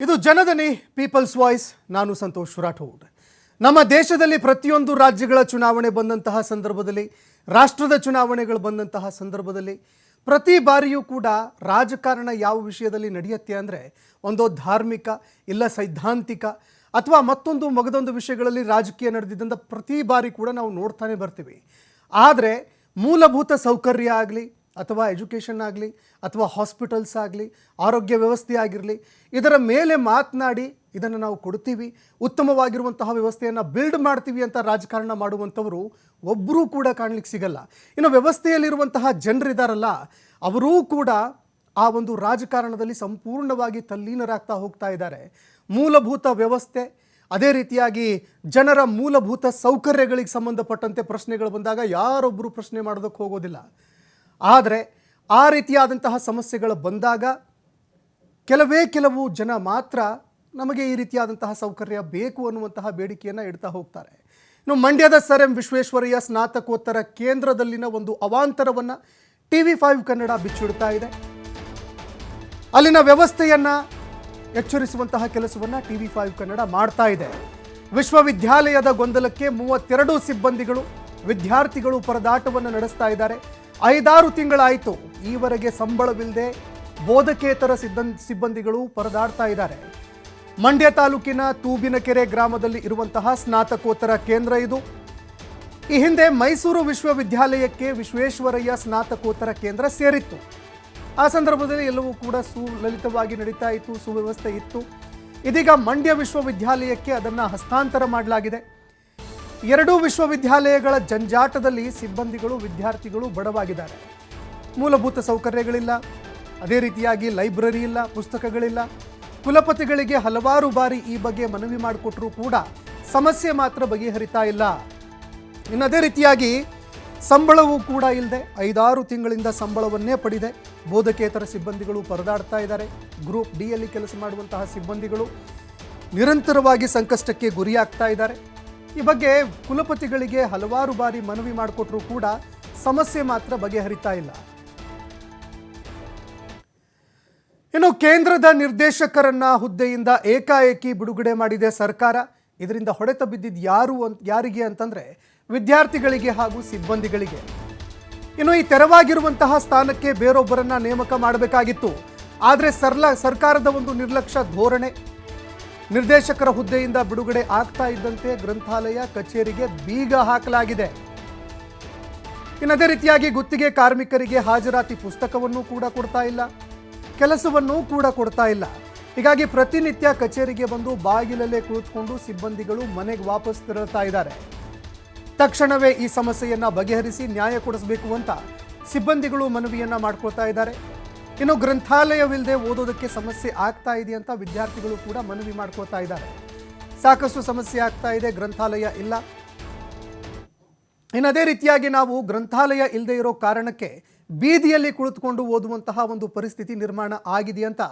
ಇದು ಜನದನಿ people's voice ನಾನು ಸಂತೋಷ್ ರಾಠೋಡ್. ನಮ್ಮ ದೇಶದಲ್ಲಿ ಪ್ರತಿಯೊಂದು ರಾಜ್ಯಗಳ ಚುನಾವಣೆ ಬಂದಂತಹ ಸಂದರ್ಭದಲ್ಲಿ, ರಾಷ್ಟ್ರದ ಚುನಾವಣೆಗಳು ಬಂದಂತಹ ಸಂದರ್ಭದಲ್ಲಿ, ಪ್ರತಿ ಬಾರಿಯೂ ಕೂಡ ರಾಜಕಾರಣ ಯಾವ ವಿಷಯದಲ್ಲಿ ನಡೆಯುತ್ತೆ ಅಂದರೆ, ಒಂದು ಧಾರ್ಮಿಕ, ಇಲ್ಲ ಸೈದ್ಧಾಂತಿಕ, ಅಥವಾ ಮತ್ತೊಂದು ಮಗದೊಂದು ವಿಷಯಗಳಲ್ಲಿ ರಾಜಕೀಯ ನಡೆದಿದ್ದಂಥ ಪ್ರತಿ ಬಾರಿ ಕೂಡ ನಾವು ನೋಡ್ತಾನೆ ಬರ್ತೀವಿ. ಆದರೆ, ಮೂಲಭೂತ ಸೌಕರ್ಯ ಆಗಲಿ ಅಥವಾ ಎಜುಕೇಷನ್ ಆಗಲಿ, ಅಥವಾ ಹಾಸ್ಪಿಟಲ್ಸ್ ಆಗಲಿ, ಆರೋಗ್ಯ ವ್ಯವಸ್ಥೆ ಆಗಿರಲಿ, ಇದರ ಮೇಲೆ ಮಾತನಾಡಿ ಇದನ್ನು ನಾವು ಕೊಡ್ತೀವಿ ಉತ್ತಮವಾಗಿರುವಂತಹ ವ್ಯವಸ್ಥೆಯನ್ನು ಬಿಲ್ಡ್ ಮಾಡ್ತೀವಿ ಅಂತ ರಾಜಕಾರಣ ಮಾಡುವಂಥವರು ಒಬ್ಬರೂ ಕೂಡ ಕಾಣಲಿಕ್ಕೆ ಸಿಗಲ್ಲ. ಇನ್ನು ವ್ಯವಸ್ಥೆಯಲ್ಲಿರುವಂತಹ ಜನರಿದಾರಲ್ಲ, ಅವರೂ ಕೂಡ ಆ ಒಂದು ರಾಜಕಾರಣದಲ್ಲಿ ಸಂಪೂರ್ಣವಾಗಿ ತಲ್ಲೀನರಾಗ್ತಾ ಹೋಗ್ತಾ ಇದ್ದಾರೆ. ಮೂಲಭೂತ ವ್ಯವಸ್ಥೆ, ಅದೇ ರೀತಿಯಾಗಿ ಜನರ ಮೂಲಭೂತ ಸೌಕರ್ಯಗಳಿಗೆ ಸಂಬಂಧಪಟ್ಟಂತೆ ಪ್ರಶ್ನೆಗಳು ಬಂದಾಗ ಯಾರೊಬ್ಬರು ಪ್ರಶ್ನೆ ಮಾಡೋದಕ್ಕೆ ಹೋಗೋದಿಲ್ಲ. ಆದರೆ ಆ ರೀತಿಯಾದಂತಹ ಸಮಸ್ಯೆಗಳು ಬಂದಾಗ ಕೆಲವೇ ಕೆಲವು ಜನ ಮಾತ್ರ ನಮಗೆ ಈ ರೀತಿಯಾದಂತಹ ಸೌಕರ್ಯ ಬೇಕು ಅನ್ನುವಂತಹ ಬೇಡಿಕೆಯನ್ನು ಇಡ್ತಾ ಹೋಗ್ತಾರೆ. ಇನ್ನು ಮಂಡ್ಯದ ಸರ್ ಎಂ ವಿಶ್ವೇಶ್ವರಯ್ಯ ಸ್ನಾತಕೋತ್ತರ ಕೇಂದ್ರದಲ್ಲಿನ ಒಂದು ಅವಾಂತರವನ್ನು ಟಿ ವಿ ಫೈವ್ ಕನ್ನಡ ಬಿಚ್ಚಿಡ್ತಾ ಇದೆ. ಅಲ್ಲಿನ ವ್ಯವಸ್ಥೆಯನ್ನು ಎಚ್ಚರಿಸುವಂತಹ ಕೆಲಸವನ್ನು ಟಿ ವಿ ಫೈವ್ ಕನ್ನಡ ಮಾಡ್ತಾ ಇದೆ. ವಿಶ್ವವಿದ್ಯಾಲಯದ ಗೊಂದಲಕ್ಕೆ ಮೂವತ್ತೆರಡು ಸಿಬ್ಬಂದಿಗಳು ವಿದ್ಯಾರ್ಥಿಗಳು ಪರದಾಟವನ್ನು ನಡೆಸ್ತಾ ಇದ್ದಾರೆ. ಐದಾರು ತಿಂಗಳಾಯಿತು. ಈವರೆಗೆ ಸಂಬಳವಿಲ್ಲದೆ ಬೋಧಕೇತರ ಸಿದ್ಧನ್, ಸಿಬ್ಬಂದಿಗಳು ಪರದಾಡ್ತಾ ಇದ್ದಾರೆ. ಮಂಡ್ಯ ತಾಲೂಕಿನ ತೂಬಿನಕೆರೆ ಗ್ರಾಮದಲ್ಲಿ ಇರುವಂತಹ ಸ್ನಾತಕೋತ್ತರ ಕೇಂದ್ರ ಇದು. ಈ ಹಿಂದೆ ಮೈಸೂರು ವಿಶ್ವವಿದ್ಯಾಲಯಕ್ಕೆ ವಿಶ್ವೇಶ್ವರಯ್ಯ ಸ್ನಾತಕೋತ್ತರ ಕೇಂದ್ರ ಸೇರಿತ್ತು. ಆ ಸಂದರ್ಭದಲ್ಲಿ ಎಲ್ಲವೂ ಕೂಡ ಸುಲಲಿತವಾಗಿ ನಡೀತಾ ಇತ್ತು, ಸುವ್ಯವಸ್ಥೆ ಇತ್ತು. ಇದೀಗ ಮಂಡ್ಯ ವಿಶ್ವವಿದ್ಯಾಲಯಕ್ಕೆ ಅದನ್ನು ಹಸ್ತಾಂತರ ಮಾಡಲಾಗಿದೆ. ಎರಡೂ ವಿಶ್ವವಿದ್ಯಾಲಯಗಳ ಜಂಜಾಟದಲ್ಲಿ ಸಿಬ್ಬಂದಿಗಳು, ವಿದ್ಯಾರ್ಥಿಗಳು ಬಡವಾಗಿದ್ದಾರೆ. ಮೂಲಭೂತ ಸೌಕರ್ಯಗಳಿಲ್ಲ. ಅದೇ ರೀತಿಯಾಗಿ ಲೈಬ್ರರಿ ಇಲ್ಲ, ಪುಸ್ತಕಗಳಿಲ್ಲ. ಕುಲಪತಿಗಳಿಗೆ ಹಲವಾರು ಬಾರಿ ಈ ಬಗ್ಗೆ ಮನವಿ ಮಾಡಿಕೊಟ್ರೂ ಕೂಡ ಸಮಸ್ಯೆ ಮಾತ್ರ ಬಗೆಹರಿತಾ ಇಲ್ಲ. ಇನ್ನು ಅದೇ ರೀತಿಯಾಗಿ ಸಂಬಳವೂ ಕೂಡ ಇಲ್ಲದೆ ಐದಾರು ತಿಂಗಳಿಂದ ಸಂಬಳವನ್ನೇ ಪಡೆದೆ. ಬೋಧಕೇತರ ಸಿಬ್ಬಂದಿಗಳು ಪರದಾಡ್ತಾ ಇದ್ದಾರೆ. ಗ್ರೂಪ್ ಡಿಯಲ್ಲಿ ಕೆಲಸ ಮಾಡುವಂತಹ ಸಿಬ್ಬಂದಿಗಳು ನಿರಂತರವಾಗಿ ಸಂಕಷ್ಟಕ್ಕೆ ಗುರಿಯಾಗ್ತಾ ಇದ್ದಾರೆ. ಈ ಬಗ್ಗೆ ಕುಲಪತಿಗಳಿಗೆ ಹಲವಾರು ಬಾರಿ ಮನವಿ ಮಾಡಿಕೊಟ್ರೂ ಕೂಡ ಸಮಸ್ಯೆ ಮಾತ್ರ ಬಗೆಹರಿತಾ ಇಲ್ಲ. ಇನ್ನು ಕೇಂದ್ರದ ನಿರ್ದೇಶಕರನ್ನ ಹುದ್ದೆಯಿಂದ ಏಕಾಏಕಿ ಬಿಡುಗಡೆ ಮಾಡಿದೆ ಸರ್ಕಾರ. ಇದರಿಂದ ಹೊಡೆತ ಬಿದ್ದಿದ್ದು ಯಾರು ಅಂತ ಯಾರಿಗೆ ಅಂತಂದ್ರೆ ವಿದ್ಯಾರ್ಥಿಗಳಿಗೆ ಹಾಗೂ ಸಿಬ್ಬಂದಿಗಳಿಗೆ. ಇನ್ನು ಈ ತೆರವಾಗಿರುವಂತಹ ಸ್ಥಾನಕ್ಕೆ ಬೇರೊಬ್ಬರನ್ನ ನೇಮಕ ಮಾಡಬೇಕಾಗಿತ್ತು. ಆದರೆ ಸರ್ಲ, ಸರ್ಕಾರದ ಒಂದು ನಿರ್ಲಕ್ಷ್ಯ ಧೋರಣೆ. ನಿರ್ದೇಶಕರ ಹುದ್ದೆಯಿಂದ ಬಿಡುಗಡೆ ಆಗ್ತಾ ಇದ್ದಂತೆ ಗ್ರಂಥಾಲಯ, ಕಚೇರಿಗೆ ಬೀಗ ಹಾಕಲಾಗಿದೆ. ಇನ್ನು ಅದೇ ರೀತಿಯಾಗಿ ಗುತ್ತಿಗೆ ಕಾರ್ಮಿಕರಿಗೆ ಹಾಜರಾತಿ ಪುಸ್ತಕವನ್ನು ಕೂಡ ಕೊಡ್ತಾ ಇಲ್ಲ. ಕೆಲಸವನ್ನು ಕೂಡ ಕೊಡ್ತಾ ಇಲ್ಲ. ಹೀಗಾಗಿ ಪ್ರತಿನಿತ್ಯ ಕಚೇರಿಗೆ ಬಂದು ಬಾಗಿಲಲ್ಲೇ ಕುಳಿತುಕೊಂಡು ಸಿಬ್ಬಂದಿಗಳು ಮನೆಗೆ ವಾಪಸ್ ತೆರಳುತ್ತಾ ಇದ್ದಾರೆ. ತಕ್ಷಣವೇ ಈ ಸಮಸ್ಯೆಯನ್ನು ಬಗೆಹರಿಸಿ ನ್ಯಾಯ ಕೊಡಿಸಬೇಕು ಅಂತ ಸಿಬ್ಬಂದಿಗಳು ಮನವಿಯನ್ನ ಮಾಡ್ಕೊಳ್ತಾ ಇದ್ದಾರೆ. ಇನ್ನು ಗ್ರಂಥಾಲಯವಿಲ್ಲದೆ ಓದೋದಕ್ಕೆ ಸಮಸ್ಯೆ ಆಗ್ತಾ ಇದೆ ಅಂತ ವಿದ್ಯಾರ್ಥಿಗಳು ಕೂಡ ಮನವಿ ಮಾಡ್ಕೊಳ್ತಾ ಇದ್ದಾರೆ. ಸಾಕಷ್ಟು ಸಮಸ್ಯೆ ಆಗ್ತಾ ಇದೆ, ಗ್ರಂಥಾಲಯ ಇಲ್ಲ. ಇನ್ನು ಅದೇ ರೀತಿಯಾಗಿ ನಾವು ಗ್ರಂಥಾಲಯ ಇಲ್ಲದೆ ಇರೋ ಕಾರಣಕ್ಕೆ ಬೀದಿಯಲ್ಲಿ ಕುಳಿತುಕೊಂಡು ಓದುವಂತಹ ಒಂದು ಪರಿಸ್ಥಿತಿ ನಿರ್ಮಾಣ ಆಗಿದೆ ಅಂತ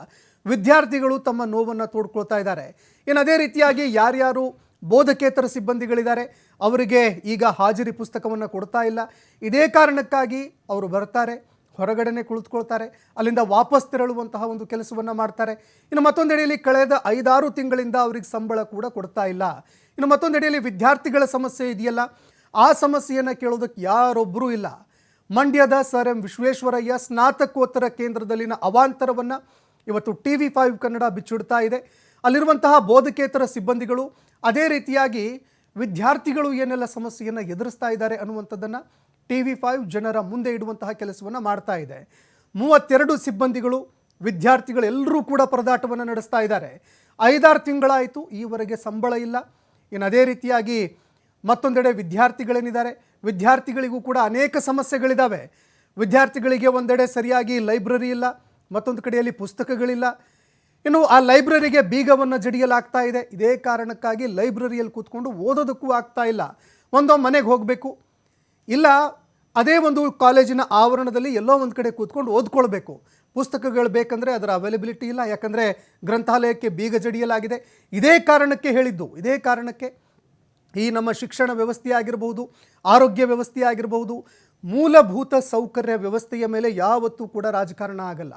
ವಿದ್ಯಾರ್ಥಿಗಳು ತಮ್ಮ ನೋವನ್ನು ತೋಡ್ಕೊಳ್ತಾ ಇದ್ದಾರೆ. ಇನ್ನು ಅದೇ ರೀತಿಯಾಗಿ ಯಾರ್ಯಾರು ಬೋಧಕೇತರ ಸಿಬ್ಬಂದಿಗಳಿದ್ದಾರೆ, ಅವರಿಗೆ ಈಗ ಹಾಜರಿ ಪುಸ್ತಕವನ್ನು ಕೊಡ್ತಾ ಇಲ್ಲ. ಇದೇ ಕಾರಣಕ್ಕಾಗಿ ಅವರು ಬರ್ತಾರೆ. ಹೊರಗಡೆನೆ ಕುಳಿತುಕೊಳ್ತಾರೆ. ಅಲ್ಲಿಂದ ವಾಪಸ್ ತೆರಳುವಂತಹ ಒಂದು ಕೆಲಸವನ್ನು ಮಾಡ್ತಾರೆ. ಇನ್ನು ಮತ್ತೊಂದೆಡೆಯಲ್ಲಿ ಕಳೆದ ಐದಾರು ತಿಂಗಳಿಂದ ಅವ್ರಿಗೆ ಸಂಬಳ ಕೂಡ ಕೊಡ್ತಾ ಇಲ್ಲ. ಇನ್ನು ಮತ್ತೊಂದೆಡೆಯಲ್ಲಿ ವಿದ್ಯಾರ್ಥಿಗಳ ಸಮಸ್ಯೆ ಇದೆಯಲ್ಲ? ಆ ಸಮಸ್ಯೆಯನ್ನು ಕೇಳೋದಕ್ಕೆ ಯಾರೊಬ್ಬರೂ ಇಲ್ಲ. ಮಂಡ್ಯದ ಸರ್ ಎಂ ವಿಶ್ವೇಶ್ವರಯ್ಯ ಸ್ನಾತಕೋತ್ತರ ಕೇಂದ್ರದಲ್ಲಿನ ಅವಾಂತರವನ್ನು ಇವತ್ತು ಟಿ ವಿ ಫೈವ್ ಕನ್ನಡ ಬಿಚ್ಚಿಡ್ತಾ ಇದೆ. ಅಲ್ಲಿರುವಂತಹ ಬೋಧಕೇತರ ಸಿಬ್ಬಂದಿಗಳು ಅದೇ ರೀತಿಯಾಗಿ ವಿದ್ಯಾರ್ಥಿಗಳು ಏನೆಲ್ಲ ಸಮಸ್ಯೆಯನ್ನು ಎದುರಿಸ್ತಾ ಇದ್ದಾರೆ ಅನ್ನುವಂಥದ್ದನ್ನು ಟಿ ವಿ ಫೈವ್ ಜನರ ಮುಂದೆ ಇಡುವಂತಹ ಕೆಲಸವನ್ನು ಮಾಡ್ತಾ ಇದೆ. ಮೂವತ್ತೆರಡು ಸಿಬ್ಬಂದಿಗಳು, ವಿದ್ಯಾರ್ಥಿಗಳು ಎಲ್ಲರೂ ಕೂಡ ಪರದಾಟವನ್ನು ನಡೆಸ್ತಾ ಇದ್ದಾರೆ. ಐದಾರು ತಿಂಗಳಾಯಿತು, ಈವರೆಗೆ ಸಂಬಳ ಇಲ್ಲ. ಇನ್ನು ಅದೇ ರೀತಿಯಾಗಿ ಮತ್ತೊಂದೆಡೆ ವಿದ್ಯಾರ್ಥಿಗಳೇನಿದ್ದಾರೆ? ವಿದ್ಯಾರ್ಥಿಗಳಿಗೂ ಕೂಡ ಅನೇಕ ಸಮಸ್ಯೆಗಳಿದ್ದಾವೆ ವಿದ್ಯಾರ್ಥಿಗಳಿಗೆ ಒಂದೆಡೆ ಸರಿಯಾಗಿ ಲೈಬ್ರರಿ ಇಲ್ಲ, ಮತ್ತೊಂದು ಕಡೆಯಲ್ಲಿ ಪುಸ್ತಕಗಳಿಲ್ಲ. ಇನ್ನು ಆ ಲೈಬ್ರರಿಗೆ ಬೀಗವನ್ನು ಜಡಿಯಲಾಗ್ತಾ ಇದೆ. ಇದೇ ಕಾರಣಕ್ಕಾಗಿ ಲೈಬ್ರರಿಯಲ್ಲಿ ಕೂತ್ಕೊಂಡು ಓದೋದಕ್ಕೂ ಆಗ್ತಾ ಇಲ್ಲ. ಒಂದೋ ಮನೆಗೆ ಹೋಗಬೇಕು ಇಲ್ಲ, ಅದೇ ಒಂದು ಕಾಲೇಜಿನ ಆವರಣದಲ್ಲಿ ಎಲ್ಲೋ ಒಂದು ಕಡೆ ಕೂತ್ಕೊಂಡು ಓದ್ಕೊಳ್ಬೇಕು. ಪುಸ್ತಕಗಳು ಬೇಕಂದರೆ ಅದರ ಅವೈಲಬಿಲಿಟಿ ಇಲ್ಲ, ಯಾಕಂದರೆ ಗ್ರಂಥಾಲಯಕ್ಕೆ ಬೀಗ ಜಡಿಯಲಾಗಿದೆ. ಇದೇ ಕಾರಣಕ್ಕೆ ಹೇಳಿದ್ದು, ಇದೇ ಕಾರಣಕ್ಕೆ ಈ ನಮ್ಮ ಶಿಕ್ಷಣ ವ್ಯವಸ್ಥೆ ಆಗಿರಬಹುದು, ಆರೋಗ್ಯ ವ್ಯವಸ್ಥೆ ಆಗಿರಬಹುದು, ಮೂಲಭೂತ ಸೌಕರ್ಯ ವ್ಯವಸ್ಥೆಯ ಮೇಲೆ ಯಾವತ್ತೂ ಕೂಡ ರಾಜಕಾರಣ ಆಗಲ್ಲ.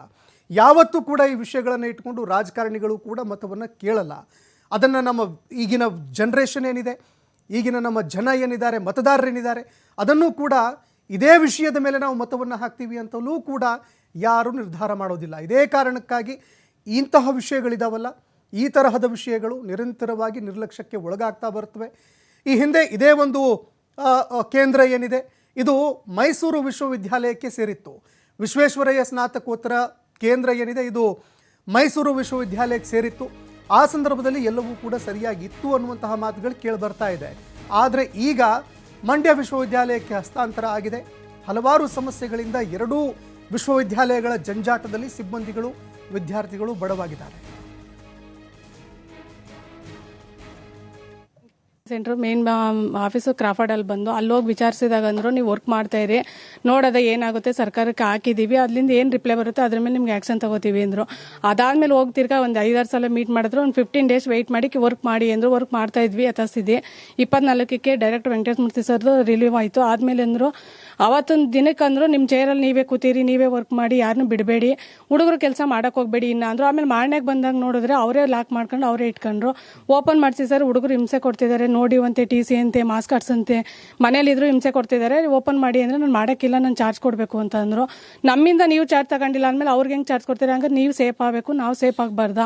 ಯಾವತ್ತೂ ಕೂಡ ಈ ವಿಷಯಗಳನ್ನು ಇಟ್ಕೊಂಡು ರಾಜಕಾರಣಿಗಳು ಕೂಡ ಮತವನ್ನು ಕೇಳಲ್ಲ. ಅದನ್ನು ನಮ್ಮ ಈಗಿನ ಜನ್ರೇಷನ್ ಏನಿದೆ ಈಗಿನ ನಮ್ಮ ಜನ ಏನಿದ್ದಾರೆ ಮತದಾರರೇನಿದ್ದಾರೆ ಅದನ್ನು ಕೂಡ ಇದೇ ವಿಷಯದ ಮೇಲೆ ನಾವು ಮತವನ್ನು ಹಾಕ್ತೀವಿ ಅಂತಲೂ ಕೂಡ ಯಾರೂ ನಿರ್ಧಾರ ಮಾಡೋದಿಲ್ಲ. ಇದೇ ಕಾರಣಕ್ಕಾಗಿ ಇಂತಹ ವಿಷಯಗಳಿದಾವಲ್ಲ, ಈ ತರಹದ ವಿಷಯಗಳು ನಿರಂತರವಾಗಿ ನಿರ್ಲಕ್ಷ್ಯಕ್ಕೆ ಒಳಗಾಗ್ತಾ ಬರ್ತವೆ ಈ ಹಿಂದೆ ಇದೇ ಒಂದು ಕೇಂದ್ರ ಏನಿದೆ, ಇದು ಮೈಸೂರು ವಿಶ್ವವಿದ್ಯಾಲಯಕ್ಕೆ ಸೇರಿತ್ತು. ವಿಶ್ವೇಶ್ವರಯ್ಯ ಸ್ನಾತಕೋತ್ತರ ಕೇಂದ್ರ ಏನಿದೆ, ಇದು ಮೈಸೂರು ವಿಶ್ವವಿದ್ಯಾಲಯಕ್ಕೆ ಸೇರಿತ್ತು. ಆ ಸಂದರ್ಭದಲ್ಲಿ ಎಲ್ಲವೂ ಕೂಡ ಸರಿಯಾಗಿತ್ತು ಅನ್ನುವಂತಹ ಮಾತುಗಳು ಕೇಳಿ ಬರ್ತಾ ಇದೆ. ಆದರೆ ಈಗ ಮಂಡ್ಯ ವಿಶ್ವವಿದ್ಯಾಲಯಕ್ಕೆ ಹಸ್ತಾಂತರ ಆಗಿದೆ. ಹಲವಾರು ಸಮಸ್ಯೆಗಳಿಂದ ಎರಡೂ ವಿಶ್ವವಿದ್ಯಾಲಯಗಳ ಜಂಜಾಟದಲ್ಲಿ ಸಿಬ್ಬಂದಿಗಳು, ವಿದ್ಯಾರ್ಥಿಗಳು ಬಡವಾಗಿದ್ದಾರೆ. ಸೆಂಟ್ರ್, ಮೇನ್ ಕ್ರಾಫರ್ಡ್ ಅಲ್ಲಿ ಬಂದು ಅಲ್ಲಿ ಹೋಗಿ ವಿಚಾರಿಸಿದಾಗ ಅಂದ್ರು ನೀವು ವರ್ಕ್ ಮಾಡ್ತಾ ಇರಿ, ನೋಡೋದ ಏನಾಗುತ್ತೆ ಸರ್ಕಾರಕ್ಕೆ ಹಾಕಿದೀವಿ ಅದ್ರಿಂದ ಏನು ರಿಪ್ಲೈ ಬರುತ್ತೆ ಅದ್ರ ಮೇಲೆ ನಿಮ್ಗೆ ಆಕ್ಷನ್ ತಗೋತೀವಿ ಅಂದ್ರು. ಅದಾದ್ಮೇಲೆ ಹೋಗ್ತಿರ್ಗ ಒಂದು ಐದಾರು ಸಲ ಮೀಟ್ ಮಾಡಿದ್ರು, ಒಂದು ಫಿಫ್ಟೀನ್ ಡೇಸ್ ವೆಯ್ಟ್ ಮಾಡಿ ವರ್ಕ್ ಮಾಡಿ ಅಂದ್ರು ವರ್ಕ್ ಮಾಡ್ತಾ ಇದ್ವಿ, ಯಥಾಸ್ಥಿತಿ. ಇಪ್ಪತ್ನಾಲ್ಕಕ್ಕೆ ಡೈರೆಕ್ಟ್ ವೆಂಕಟೇಶ್ಮೂರ್ತಿ ಸರ್ದು ರಿಲೀವ್ ಆಯಿತು. ಆದ್ಮೇಲೆ ಅಂದ್ರು, ಅವತ್ತೊಂದು ದಿನಕ್ಕೆ ಅಂದ್ರು ನಿಮ್ಮ ಚೇರಲ್ಲಿ ನೀವೇ ಕೂತೀರಿ, ನೀವೇ ವರ್ಕ್ ಮಾಡಿ ಯಾರನ್ನೂ ಬಿಡಬೇಡಿ, ಹುಡುಗರು ಕೆಲಸ ಮಾಡಕ್ ಹೋಗ್ಬೇಡಿ, ಇನ್ನ ಅಂದ್ರು. ಆಮೇಲೆ ಮಾರ್ನೆಗೆ ಬಂದಾಗ ನೋಡಿದ್ರೆ ಅವರೇ ಲಾಕ್ ಮಾಡ್ಕೊಂಡು ಅವರೇ ಇಟ್ಕೊಂಡ್ರು. ಓಪನ್ ಮಾಡಿಸಿ ಸರ್, ಹುಡುಗರು ಹಿಂಸೆ ಕೊಡ್ತಿದ್ದಾರೆ ನೋಡಿ ಅಂತೆ ಟಿ ಸಿ ಅಂತೆ ಮಾಸ್ಕ್ ಅಂತೆ ಮನೇಲಿದ್ರು ಹಿಂಸೆ ಕೊಡ್ತಿದ್ದಾರೆ. ಓಪನ್ ಮಾಡಿ ಅಂದ್ರೆ ನಾನು ಮಾಡೋಕ್ಕಿಲ್ಲ, ನಾನು ಚಾರ್ಜ್ ಕೊಡಬೇಕು ಅಂತ ಅಂದ್ರು. ನಮ್ಮಿಂದ ನೀವು ಚಾರ್ಜ್ ತಗೊಂಡಿಲ್ಲ ಅಂದಮೇಲೆ ಅವ್ರಿಗೆ ಹೆಂಗೆ ಚಾರ್ಜ್ ಕೊಡ್ತೀರಾ? ಹಂಗಾರೆ ನೀವು ಸೇಫ್ ಆಗಬೇಕು, ನಾವು ಸೇಫ್ ಆಗಬಾರ್ದ?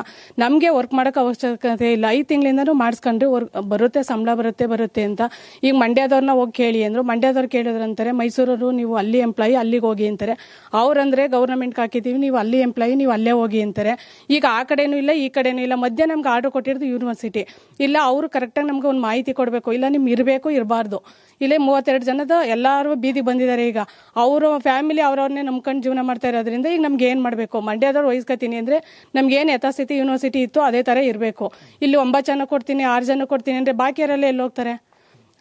ನಮಗೆ ವರ್ಕ್ ಮಾಡೋಕೆ ಅವಶ್ಯಕತೆ ಇಲ್ಲ. ಐದು ತಿಂಗಳಿಂದನೂ ಮಾಡಿಸ್ಕೊಂಡ್ರೆ ವರ್ಕ್ ಬರುತ್ತೆ, ಸಂಬಳ ಬರುತ್ತೆ ಬರುತ್ತೆ ಅಂತ. ಈಗ ಮಂಡ್ಯದವ್ರನ್ನ ಹೋಗಿ ಕೇಳಿ ಅಂದರು. ಮಂಡ್ಯದವ್ರು ಕೇಳಿದ್ರು ಅಂತಾರೆ ಮೈಸೂರವರು ನೀವು ಅಲ್ಲಿ ಎಂಪ್ಲಾಯಿ ಅಲ್ಲಿಗೆ ಹೋಗಿ ಅಂತಾರೆ. ಅವ್ರಂದ್ರೆ ಗೌರ್ಮೆಂಟ್ಗೆ ಹಾಕಿದ್ದೀವಿ ನೀವು ಅಲ್ಲಿ ಎಂಪ್ಲಾಯಿ ನೀವು ಅಲ್ಲೇ ಹೋಗಿ ಅಂತಾರೆ. ಈಗ ಆ ಕಡೆನೂ ಇಲ್ಲ, ಈ ಕಡೆನೂ ಇಲ್ಲ. ಮಧ್ಯೆ ನಮ್ಗೆ ಆರ್ಡರ್ ಕೊಟ್ಟಿರೋದು ಯೂನಿವರ್ಸಿಟಿ ಇಲ್ಲ, ಅವರು ಕರೆಕ್ಟಾಗಿ ನಮ್ಗೆ ಒಂದು ಮಾಹಿತಿ ಕೊಡಬೇಕು, ಇಲ್ಲ ನಿಮ್ಗೆ ಇರಬೇಕು, ಇರಬಾರ್ದು. ಇಲ್ಲೇ ಮೂವತ್ತೆರಡು ಜನದ ಎಲ್ಲರೂ ಬೀದಿ ಬಂದಿದ್ದಾರೆ ಈಗ. ಅವರು ಫ್ಯಾಮಿಲಿ ಅವ್ರವ್ರನ್ನೇ ನಂಬ್ಕೊಂಡು ಜೀವನ ಮಾಡ್ತಾ ಇರೋದ್ರಿಂದ ಈಗ ನಮ್ಗೆ ಏನು ಮಾಡಬೇಕು? ಮಂಡ್ಯದವ್ರು ವಹಿಸ್ಕೊತೀನಿ ಅಂದರೆ ನಮ್ಗೆ ಏನು ಯಥಾಸ್ಥಿತಿ ಯೂನಿವರ್ಸಿಟಿ ಇತ್ತು ಅದೇ ಥರ ಇರಬೇಕು. ಇಲ್ಲಿ ಒಂಬತ್ತು ಜನ ಕೊಡ್ತೀನಿ, ಆರು ಜನ ಕೊಡ್ತೀನಿ ಅಂದರೆ ಬಾಕಿಯವರೆಲ್ಲ ಎಲ್ಲಿ ಹೋಗ್ತಾರೆ?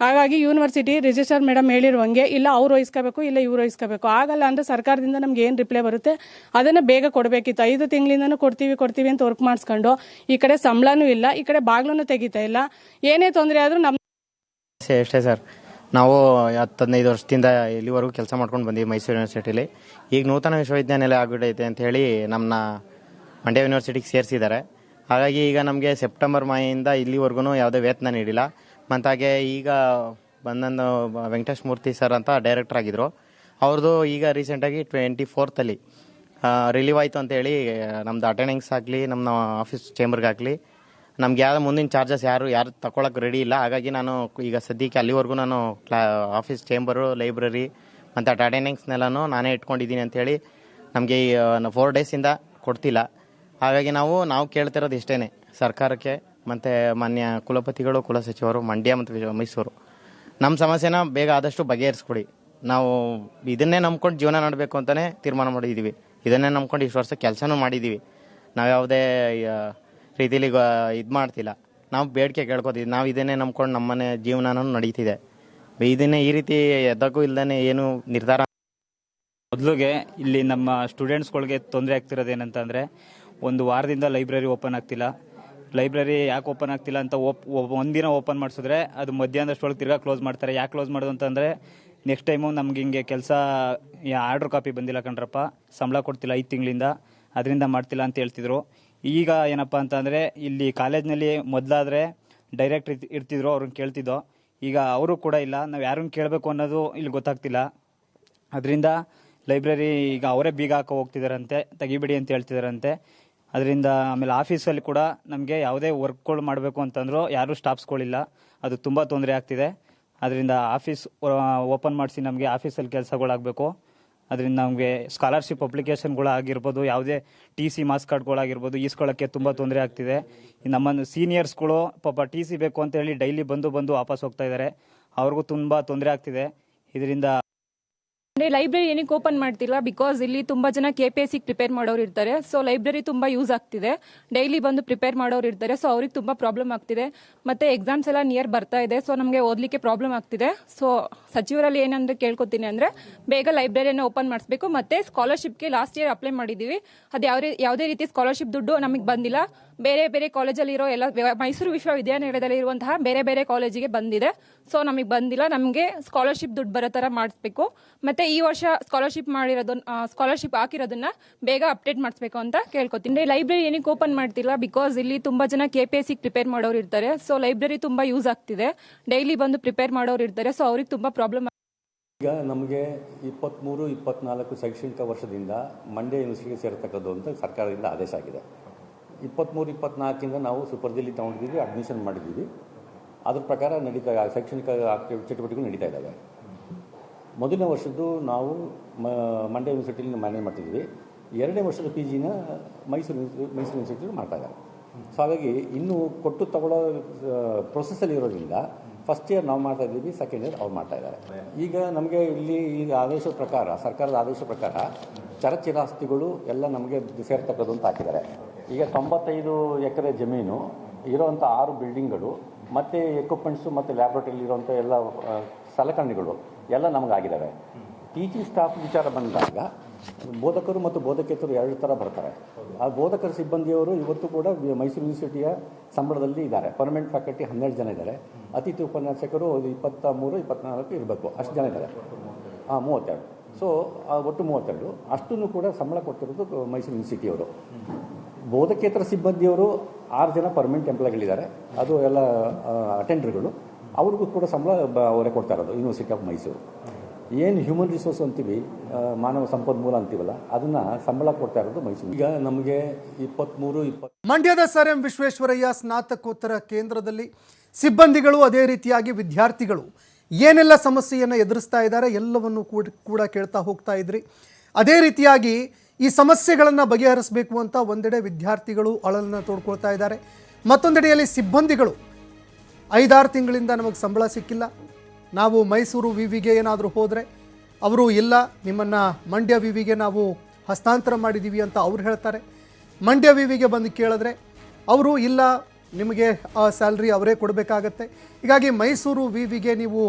ಹಾಗಾಗಿ ಯೂನಿವರ್ಸಿಟಿ ರಿಜಿಸ್ಟರ್ ಮೇಡಮ್ ಹೇಳಿರುವಂಗೆ, ಇಲ್ಲ ಅವ್ರು ವಹಿಸ್ಕೋಬೇಕು, ಇಲ್ಲ ಇವ್ರು ವಹಿಸ್ಕೋಬೇಕು. ಆಗಲ್ಲ ಅಂದ್ರೆ ಸರ್ಕಾರದಿಂದ ನಮ್ಗೆ ಏನು ರಿಪ್ಲೈ ಬರುತ್ತೆ? ಅದನ್ನ ಬೇಗ ಕೊಡಬೇಕಿತ್ತು. ಐದು ತಿಂಗಳಿಂದನೂ ಕೊಡ್ತೀವಿ ಕೊಡ್ತೀವಿ ಅಂತ ವರ್ಕ್ ಮಾಡಿಸ್ಕೊಂಡು, ಈ ಕಡೆ ಸಂಬಳನೂ ಇಲ್ಲ, ಈ ಕಡೆ ಬಾಗ್ಲೂ ತೆಗಿತಾ ಇಲ್ಲ. ಏನೇ ತೊಂದರೆ ಆದರೂ ನಮ್ಮ ಎಷ್ಟೇ ಸರ್. ನಾವು ಹತ್ತು ಹದಿನೈದು ವರ್ಷದಿಂದ ಇಲ್ಲಿವರೆಗೂ ಕೆಲಸ ಮಾಡ್ಕೊಂಡು ಬಂದೀವಿ ಮೈಸೂರು ಯೂನಿವರ್ಸಿಟಿಲಿ ಈಗ ನೂತನ ವಿಶ್ವವಿದ್ಯಾನಿಲಯ ಆಗ್ಬಿಟ್ಟೈತೆ ಅಂತ ಹೇಳಿ ನಮ್ಮನ್ನ ಮಂಡ್ಯ ಯೂನಿವರ್ಸಿಟಿಗೆ ಸೇರಿಸಿದ್ದಾರೆ. ಹಾಗಾಗಿ ಈಗ ನಮಗೆ ಸೆಪ್ಟೆಂಬರ್ ಮಾಯಿಂದ ಇಲ್ಲಿವರೆಗೂ ಯಾವುದೇ ವೇತನ ನೀಡಿಲ್ಲ. ಮತ್ತು ಹಾಗೆ ಈಗ ಬಂದಂದು ವೆಂಕಟೇಶ್ ಮೂರ್ತಿ ಸರ್ ಅಂತ ಡೈರೆಕ್ಟರ್ ಆಗಿದ್ರು. ಅವ್ರದ್ದು ಈಗ ರೀಸೆಂಟಾಗಿ ಟ್ವೆಂಟಿ ಫೋರ್ತಲ್ಲಿ ರಿಲೀವ್ ಆಯಿತು ಅಂತೇಳಿ ನಮ್ಮದು ಅಟೆಂಡೆನ್ಸ್ ಆಗಲಿ ನಮ್ಮ ಆಫೀಸ್ ಚೇಂಬರ್ಗಾಗಲಿ ನಮ್ಗೆ ಯಾವ ಮುಂದಿನ ಚಾರ್ಜಸ್ ಯಾರು ಯಾರು ತಗೊಳಕ್ಕೆ ರೆಡಿ ಇಲ್ಲ. ಹಾಗಾಗಿ ನಾನು ಈಗ ಸದ್ಯಕ್ಕೆ ಅಲ್ಲಿವರೆಗೂ ನಾನು ಕ್ಲಾ ಆಫೀಸ್ ಚೇಂಬರು ಲೈಬ್ರರಿ ಮತ್ತು ಅಟೆಂಡೆನ್ಸ್ನೆಲ್ಲನೂ ನಾನೇ ಇಟ್ಕೊಂಡಿದ್ದೀನಿ ಅಂತೇಳಿ ನಮಗೆ ಫೋರ್ ಡೇಸಿಂದ ಕೊಡ್ತಿಲ್ಲ. ಹಾಗಾಗಿ ನಾವು ನಾವು ಕೇಳ್ತಿರೋದು ಇಷ್ಟೇ ಸರ್ಕಾರಕ್ಕೆ. ಮತ್ತು ಮಾನ್ಯ ಕುಲಪತಿಗಳು ಕುಲಸಚಿವರು ಮಂಡ್ಯ ಮತ್ತು ಮೈಸೂರು. ನಮ್ಮ ಸಮಸ್ಯೆನ ಬೇಗ ಆದಷ್ಟು ಬಗೆಹರಿಸ್ಕೊಡಿ. ನಾವು ಇದನ್ನೇ ನಂಬ್ಕೊಂಡು ಜೀವನ ಮಾಡಬೇಕು ಅಂತಲೇ ತೀರ್ಮಾನ ಮಾಡಿದ್ದೀವಿ ಇದನ್ನೇ ನಂಬ್ಕೊಂಡು ಇಷ್ಟು ವರ್ಷ ಕೆಲಸನೂ ಮಾಡಿದ್ದೀವಿ ನಾವು ಯಾವುದೇ ರೀತಿಲಿ ಇದು ಮಾಡ್ತಿಲ್ಲ. ನಾವು ಬೇಡಿಕೆ ಕೇಳ್ಕೊತೀವಿ. ನಾವು ಇದನ್ನೇ ನಂಬ್ಕೊಂಡು ನಮ್ಮನೆ ಜೀವನನೂ ನಡೀತಿದೆ. ಇದನ್ನೇ ಈ ರೀತಿ ಎದ್ದಕ್ಕೂ ಇಲ್ಲದೇ ಏನು ನಿರ್ಧಾರ ಮೊದಲಿಗೆ ಇಲ್ಲಿ ನಮ್ಮ ಸ್ಟೂಡೆಂಟ್ಸ್ಗಳಿಗೆ ತೊಂದರೆ ಆಗ್ತಿರೋದು ಏನಂತಂದರೆ, ಒಂದು ವಾರದಿಂದ ಲೈಬ್ರರಿ ಓಪನ್ ಆಗ್ತಿಲ್ಲ. ಲೈಬ್ರರಿ ಯಾಕೆ ಓಪನ್ ಆಗ್ತಿಲ್ಲ ಅಂತ ಓಪ್ ಒಂದಿನ ಓಪನ್ ಮಾಡಿಸಿದ್ರೆ ಅದು ಮಧ್ಯಾಹ್ನದಷ್ಟೊಳಗೆ ತಿರ್ಗಾ ಕ್ಲೋಸ್ ಮಾಡ್ತಾರೆ. ಯಾಕೆ ಕ್ಲೋಸ್ ಮಾಡೋದು ಅಂತಂದರೆ ನೆಕ್ಸ್ಟ್ ಟೈಮು ನಮ್ಗೆ ಹಿಂಗೆ ಕೆಲಸ ಆರ್ಡ್ರ್ ಕಾಪಿ ಬಂದಿಲ್ಲ ಕಣ್ರಪ್ಪ. ಸಂಬಳ ಕೊಡ್ತಿಲ್ಲ ಐದು ತಿಂಗಳಿಂದ. ಅದರಿಂದ ಮಾಡ್ತಿಲ್ಲ ಅಂತ ಹೇಳ್ತಿದ್ರು. ಈಗ ಏನಪ್ಪ ಅಂತಂದರೆ ಇಲ್ಲಿ ಕಾಲೇಜ್ನಲ್ಲಿ ಮೊದಲಾದರೆ ಡೈರೆಕ್ಟ್ ಇರ್ತಿದ್ರು, ಅವ್ರನ್ನ ಕೇಳ್ತಿದ್ದೋ. ಈಗ ಅವರು ಕೂಡ ಇಲ್ಲ. ನಾವು ಯಾರನ್ನ ಕೇಳಬೇಕು ಅನ್ನೋದು ಇಲ್ಲಿ ಗೊತ್ತಾಗ್ತಿಲ್ಲ. ಅದರಿಂದ ಲೈಬ್ರರಿ ಈಗ ಅವರೇ ಬೀಗ ಹಾಕೋ ಹೋಗ್ತಿದಾರಂತೆ, ತೆಗಿಬಿಡಿ ಅಂತ ಹೇಳ್ತಿದಾರಂತೆ. ಅದರಿಂದ ಆಮೇಲೆ ಆಫೀಸಲ್ಲಿ ಕೂಡ ನಮಗೆ ಯಾವುದೇ ವರ್ಕ್ಗಳು ಮಾಡಬೇಕು ಅಂತಂದರೂ ಯಾರೂ ಸ್ಟಾಫ್ಸ್ಗಳಿಲ್ಲ ಅದು ತುಂಬ ತೊಂದರೆ ಆಗ್ತಿದೆ. ಅದರಿಂದ ಆಫೀಸ್ ಓಪನ್ ಮಾಡಿಸಿ ನಮಗೆ ಆಫೀಸಲ್ಲಿ ಕೆಲಸಗಳಾಗಬೇಕು. ಅದರಿಂದ ನಮಗೆ ಸ್ಕಾಲರ್ಶಿಪ್ ಅಪ್ಲಿಕೇಶನ್ಗಳು ಆಗಿರ್ಬೋದು, ಯಾವುದೇ ಟಿ ಸಿ ಮಾಸ್ ಕಾರ್ಡ್ಗಳಾಗಿರ್ಬೋದು ಈಸ್ಕೊಳ್ಳೋಕ್ಕೆ ತುಂಬ ತೊಂದರೆ ಆಗ್ತಿದೆ. ನಮ್ಮ ಸೀನಿಯರ್ಸ್ಗಳು ಪಾಪ ಟಿ ಸಿ ಬೇಕು ಅಂತ ಹೇಳಿ ಡೈಲಿ ಬಂದು ಬಂದು ವಾಪಸ್ ಹೋಗ್ತಾ ಇದ್ದಾರೆ. ಅವ್ರಿಗೂ ತುಂಬ ತೊಂದರೆ ಆಗ್ತಿದೆ. ಇದರಿಂದ ಲೈಬ್ರರಿ ಏನಕ್ಕೆ ಓಪನ್ ಮಾಡ್ತಿಲ್ಲ? ಬಿಕಾಸ್ ಇಲ್ಲಿ ತುಂಬಾ ಜನ ಕೆ ಪಿ ಎಸ್ ಪ್ರಿಪೇರ್ ಮಾಡೋರು ಇರ್ತಾರೆ. ಸೊ ಲೈಬ್ರರಿ ತುಂಬಾ ಯೂಸ್ ಆಗ್ತಿದೆ. ಡೈಲಿ ಬಂದು ಪ್ರಿಪೇರ್ ಮಾಡೋರು ಇರ್ತಾರೆ. ಸೊ ಅವ್ರಿಗೆ ತುಂಬಾ ಪ್ರಾಬ್ಲಮ್ ಆಗ್ತಿದೆ. ಮತ್ತೆ ಎಕ್ಸಾಮ್ಸ್ ಎಲ್ಲ ನಿಯರ್ ಬರ್ತಾ ಇದೆ. ಸೊ ನಮಗೆ ಓದ್ಲಿಕ್ಕೆ ಪ್ರಾಬ್ಲಮ್ ಆಗ್ತಿದೆ. ಸೊ ಸಚಿವರಲ್ಲಿ ಏನಂದ್ರೆ ಕೇಳ್ಕೊತೀನಿ ಅಂದ್ರೆ, ಬೇಗ ಲೈಬ್ರರಿಯನ್ನು ಓಪನ್ ಮಾಡಿಸ್ಬೇಕು. ಮತ್ತೆ ಸ್ಕಾಲರ್ಶಿಪ್ಗೆ ಲಾಸ್ಟ್ ಇಯರ್ ಅಪ್ಲೈ ಮಾಡಿದೀವಿ. ಅದು ಯಾವ ಯಾವುದೇ ರೀತಿ ಸ್ಕಾಲರ್ಶಿಪ್ ದುಡ್ಡು ನಮಗೆ ಬಂದಿಲ್ಲ. ಬೇರೆ ಬೇರೆ ಕಾಲೇಜಲ್ಲಿ ಇರೋ ಎಲ್ಲ ಮೈಸೂರು ವಿಶ್ವವಿದ್ಯಾನಿಲಯದಲ್ಲಿ ಇರುವಂತಹ ಬೇರೆ ಬೇರೆ ಕಾಲೇಜಿಗೆ ಬಂದಿದೆ. ಸೊ ನಮಗೆ ಬಂದಿಲ್ಲ. ನಮಗೆ ಸ್ಕಾಲರ್ಶಿಪ್ ದುಡ್ಡು ಬರೋ ಥರ ಮಾಡಿಸ್ಬೇಕು. ಮತ್ತೆ ಈ ವರ್ಷ ಸ್ಕಾಲರ್ಶಿಪ್ ಮಾಡಿರೋದನ್ನ ಸ್ಕಾಲರ್ಶಿಪ್ ಹಾಕಿರೋದನ್ನ ಬೇಗ ಅಪ್ಡೇಟ್ ಮಾಡಿಸ್ಬೇಕು ಅಂತ ಕೇಳ್ಕೊತೀನಿ. ಲೈಬ್ರರಿ ಏನಕ್ಕೆ ಓಪನ್ ಮಾಡ್ತಿಲ್ಲ ಬಿಕಾಸ್ ಇಲ್ಲಿ ತುಂಬಾ ಜನ K P S C prepare ಮಾಡೋರು ಇರ್ತಾರೆ. ಸೊ ಲೈಬ್ರರಿ ತುಂಬಾ ಯೂಸ್ ಆಗ್ತಿದೆ. ಡೈಲಿ ಬಂದು ಪ್ರಿಪೇರ್ ಮಾಡೋರು ಇರ್ತಾರೆ. ಸೊ ಅವ್ರಿಗೆ ತುಂಬಾ ಪ್ರಾಬ್ಲಮ್ ಈಗ ನಮಗೆ ಇಪ್ಪತ್ತ್ಮೂರು ಇಪ್ಪತ್ನಾಲ್ಕು ಶೈಕ್ಷಣಿಕ ವರ್ಷದಿಂದ ಮಂಡ್ಯ ಯೂನಿವರ್ಸಿಟಿಗೆ ಸೇರತಕ್ಕದ್ದು ಅಂತ ಸರ್ಕಾರದಿಂದ ಆದೇಶ ಆಗಿದೆ. ಇಪ್ಪತ್ತ್ಮೂರು ಇಪ್ಪತ್ನಾಲ್ಕಿಂದ ನಾವು ಸೂಪರ್ಜಲ್ಲಿ ತಗೊಂಡಿದ್ದೀವಿ ಅಡ್ಮಿಷನ್ ಮಾಡಿದ್ದೀವಿ. ಅದ್ರ ಪ್ರಕಾರ ನಡೀತಾ ಶೈಕ್ಷಣಿಕ ಚಟುವಟಿಕೆಗಳು ನಡೀತಾ ಇದ್ದಾವೆ. ಮೊದಲನೇ ವರ್ಷದ್ದು ನಾವು ಮಂಡ್ಯ ಯೂನಿವರ್ಸಿಟಿಯಲ್ಲಿ ಮ್ಯಾನೇಜ್ ಮಾಡ್ತಿದ್ವಿ. ಎರಡನೇ ವರ್ಷದ ಪಿ ಜಿನ ಮೈಸೂರು ಮೈಸೂರು ಯೂನಿವರ್ಸಿಟಿಯಲ್ಲಿ ಮಾಡ್ತಾ ಇದ್ದಾರೆ. ಸೊ ಹಾಗಾಗಿ ಇನ್ನೂ ಕೊಟ್ಟು ತಗೊಳ್ಳೋ ಪ್ರೊಸೆಸಲ್ಲಿ ಇರೋದ್ರಿಂದ ಫಸ್ಟ್ ಇಯರ್ ನಾವು ಮಾಡ್ತಾ ಇದ್ದೀವಿ ಸೆಕೆಂಡ್ ಇಯರ್ ಅವ್ರು ಮಾಡ್ತಾ ಇದ್ದಾರೆ. ಈಗ ನಮಗೆ ಇಲ್ಲಿ ಈಗ ಆದೇಶದ ಪ್ರಕಾರ, ಸರ್ಕಾರದ ಆದೇಶ ಪ್ರಕಾರ ಚರಚಿರಾಸ್ತಿಗಳು ಎಲ್ಲ ನಮಗೆ ಸೇರ್ತಕ್ಕದ್ದು ಅಂತ ಹಾಕಿದ್ದಾರೆ. ಈಗ ತೊಂಬತ್ತೈದು ಎಕರೆ ಜಮೀನು ಇರೋವಂಥ ಆರು ಬಿಲ್ಡಿಂಗ್ಗಳು ಮತ್ತು ಎಕ್ವಿಪ್ಮೆಂಟ್ಸು ಮತ್ತು ಲ್ಯಾಬ್ರೇಟರಿಲಿ ಇರುವಂಥ ಎಲ್ಲ ಸಲಕರಣೆಗಳು ಎಲ್ಲ ನಮಗಾಗಿದ್ದಾವೆ ಟೀಚಿಂಗ್ ಸ್ಟಾಫ್ ವಿಚಾರ ಬಂದಾಗ ಬೋಧಕರು ಮತ್ತು ಬೋಧಕೇತರು ಎರಡು ಥರ ಬರ್ತಾರೆ. ಆ ಬೋಧಕರ ಸಿಬ್ಬಂದಿಯವರು ಇವತ್ತು ಕೂಡ ಮೈಸೂರು ಯೂನಿವರ್ಸಿಟಿಯ ಸಂಬಳದಲ್ಲಿ ಇದ್ದಾರೆ. ಪರ್ಮನೆಂಟ್ ಫ್ಯಾಕಲ್ಟಿ ಹನ್ನೆರಡು ಜನ ಇದ್ದಾರೆ. ಅತಿಥಿ ಉಪನ್ಯಾಸಕರು ಇಪ್ಪತ್ತ ಮೂರು ಇಪ್ಪತ್ನಾಲ್ಕು ಇರಬೇಕು. ಅಷ್ಟು ಜನ ಇದ್ದಾರೆ. ಹಾಂ ಮೂವತ್ತೆರಡು. ಸೊ ಒಟ್ಟು ಮೂವತ್ತೆರಡು. ಅಷ್ಟನ್ನು ಕೂಡ ಸಂಬಳ ಕೊಟ್ಟಿರೋದು ಮೈಸೂರು ಯೂನಿವರ್ಸಿಟಿಯವರು ಬೋಧಕೇತರ ಸಿಬ್ಬಂದಿಯವರು ಆರು ಜನ ಪರ್ಮನೆಂಟ್ ಎಂಪ್ಲಾಯ್ಗಳಿದ್ದಾರೆ ಅದು ಎಲ್ಲ ಅಟೆಂಡರ್ಗಳು ಅವ್ರಿಗೂ ಕೂಡ ಸಂಬಳ ಬ- ಅವರೇ ಕೊಡ್ತಾ ಇರೋದು ಯೂನಿವರ್ಸಿಟಿ ಆಫ್ ಮೈಸೂರು ಏನು ಹ್ಯೂಮನ್ ರಿಸೋರ್ಸ್ ಅಂತೀವಿ ಮಾನವ ಸಂಪನ್ಮೂಲ ಅಂತೀವಲ್ಲ ಅದನ್ನ ಸಂಬಳ ಕೊಡ್ತಾ ಇರೋದು ಮೈಸೂರು ಈಗ ನಮಗೆ ಇಪ್ಪತ್ತ್ಮೂರು ಇಪ್ಪತ್ತು ಮಂಡ್ಯದ ಸರ್ ಎಂ ವಿಶ್ವೇಶ್ವರಯ್ಯ ಸ್ನಾತಕೋತ್ತರ ಕೇಂದ್ರದಲ್ಲಿ ಸಿಬ್ಬಂದಿಗಳು ಅದೇ ರೀತಿಯಾಗಿ ವಿದ್ಯಾರ್ಥಿಗಳು. ಏನೆಲ್ಲ ಸಮಸ್ಯೆಯನ್ನು ಎದುರಿಸ್ತಾ ಇದ್ದಾರೆ ಎಲ್ಲವನ್ನು ಕೂಡ ಕೂಡ ಕೇಳ್ತಾ ಹೋಗ್ತಾ ಇದ್ರಿ. ಅದೇ ರೀತಿಯಾಗಿ ಈ ಸಮಸ್ಯೆಗಳನ್ನು ಬಗೆಹರಿಸಬೇಕು ಅಂತ ಒಂದೆಡೆ ವಿದ್ಯಾರ್ಥಿಗಳು ಅಳಲನ್ನು ತೋಡ್ಕೊಳ್ತಾ ಇದ್ದಾರೆ. ಮತ್ತೊಂದೆಡೆಯಲ್ಲಿ ಸಿಬ್ಬಂದಿಗಳು ಐದಾರು ತಿಂಗಳಿಂದ ನಮಗೆ ಸಂಬಳ ಸಿಕ್ಕಿಲ್ಲ. ನಾವು ಮೈಸೂರು ವಿ ವಿಗೆ ಏನಾದರೂ ಹೋದರೆ ಅವರು ಇಲ್ಲ, ನಿಮ್ಮನ್ನು ಮಂಡ್ಯ ವಿ ವಿಗೆ ನಾವು ಹಸ್ತಾಂತರ ಮಾಡಿದ್ದೀವಿ ಅಂತ ಅವ್ರು ಹೇಳ್ತಾರೆ. ಮಂಡ್ಯ ವಿ ವಿಗೆ ಬಂದು ಕೇಳಿದ್ರೆ ಅವರು ಇಲ್ಲ, ನಿಮಗೆ ಆ ಸ್ಯಾಲ್ರಿ ಅವರೇ ಕೊಡಬೇಕಾಗತ್ತೆ. ಹೀಗಾಗಿ ಮೈಸೂರು ವಿ ವಿಗೆ ನೀವು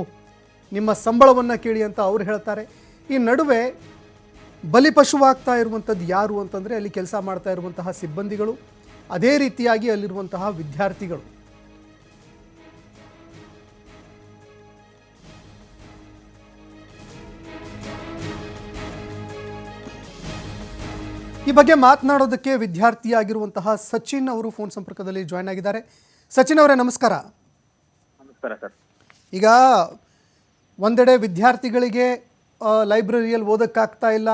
ನಿಮ್ಮ ಸಂಬಳವನ್ನು ಕೇಳಿ ಅಂತ ಅವ್ರು ಹೇಳ್ತಾರೆ. ಈ ನಡುವೆ ಬಲಿಪಶುವಾಗ್ತಾ ಇರುವಂಥದ್ದು ಯಾರು ಅಂತಂದರೆ ಅಲ್ಲಿ ಕೆಲಸ ಮಾಡ್ತಾ ಇರುವಂತಹ ಸಿಬ್ಬಂದಿಗಳು, ಅದೇ ರೀತಿಯಾಗಿ ಅಲ್ಲಿರುವಂತಹ ವಿದ್ಯಾರ್ಥಿಗಳು. ಈ ಬಗ್ಗೆ ಮಾತನಾಡೋದಕ್ಕೆ ವಿದ್ಯಾರ್ಥಿಯಾಗಿರುವಂತಹ ಸಚಿನ್ ಅವರು ಫೋನ್ ಸಂಪರ್ಕದಲ್ಲಿ ಜಾಯ್ನ್ ಆಗಿದ್ದಾರೆ. ಸಚಿನ್ ಅವರೇ ನಮಸ್ಕಾರ. ನಮಸ್ಕಾರ ಸರ್. ಈಗ ಒಂದೆಡೆ ವಿದ್ಯಾರ್ಥಿಗಳಿಗೆ ಲೈಬ್ರರಿಯಲ್ಲಿ ಓದೋಕ್ಕಾಗ್ತಾ ಇಲ್ಲ.